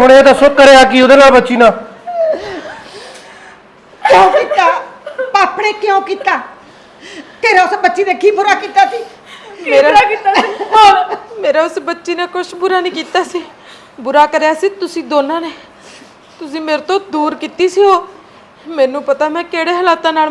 ਹੁਣ ਇਹ ਦੱਸੋ ਕਰਿਆ ਕੀ ਉਹਦੇ ਨਾਲ ਬੱਚੀ ਨਾਲ? ਕਿਉਂ ਕੀਤਾ? ਪਾਪੜੇ ਕਿਉਂ ਕੀਤਾ? ਤੇਰਾ ਉਸ ਬੱਚੀ ਨੇ ਕੀ ਬੁਰਾ ਕੀਤਾ ਸੀ? ਮੇਰਾ ਕੀਤਾ ਹੋਰ? ਮੇਰਾ ਉਸ ਬੱਚੀ ਨੇ ਕੁਝ ਬੁਰਾ ਨਹੀਂ ਕੀਤਾ ਸੀ। ਬੁਰਾ ਕਰਿਆ ਸੀ ਤੁਸੀਂ ਦੋਨਾਂ ਨੇ। ਤੁਸੀਂ ਮੇਰੇ ਤੋਂ ਦੂਰ ਕੀਤੀ ਸੀ ਉਹ। ਮੈਨੂੰ ਪਤਾ ਮੈਂ ਕਿਹੜੇ ਹਾਲਾਤਾਂ ਨਾਲ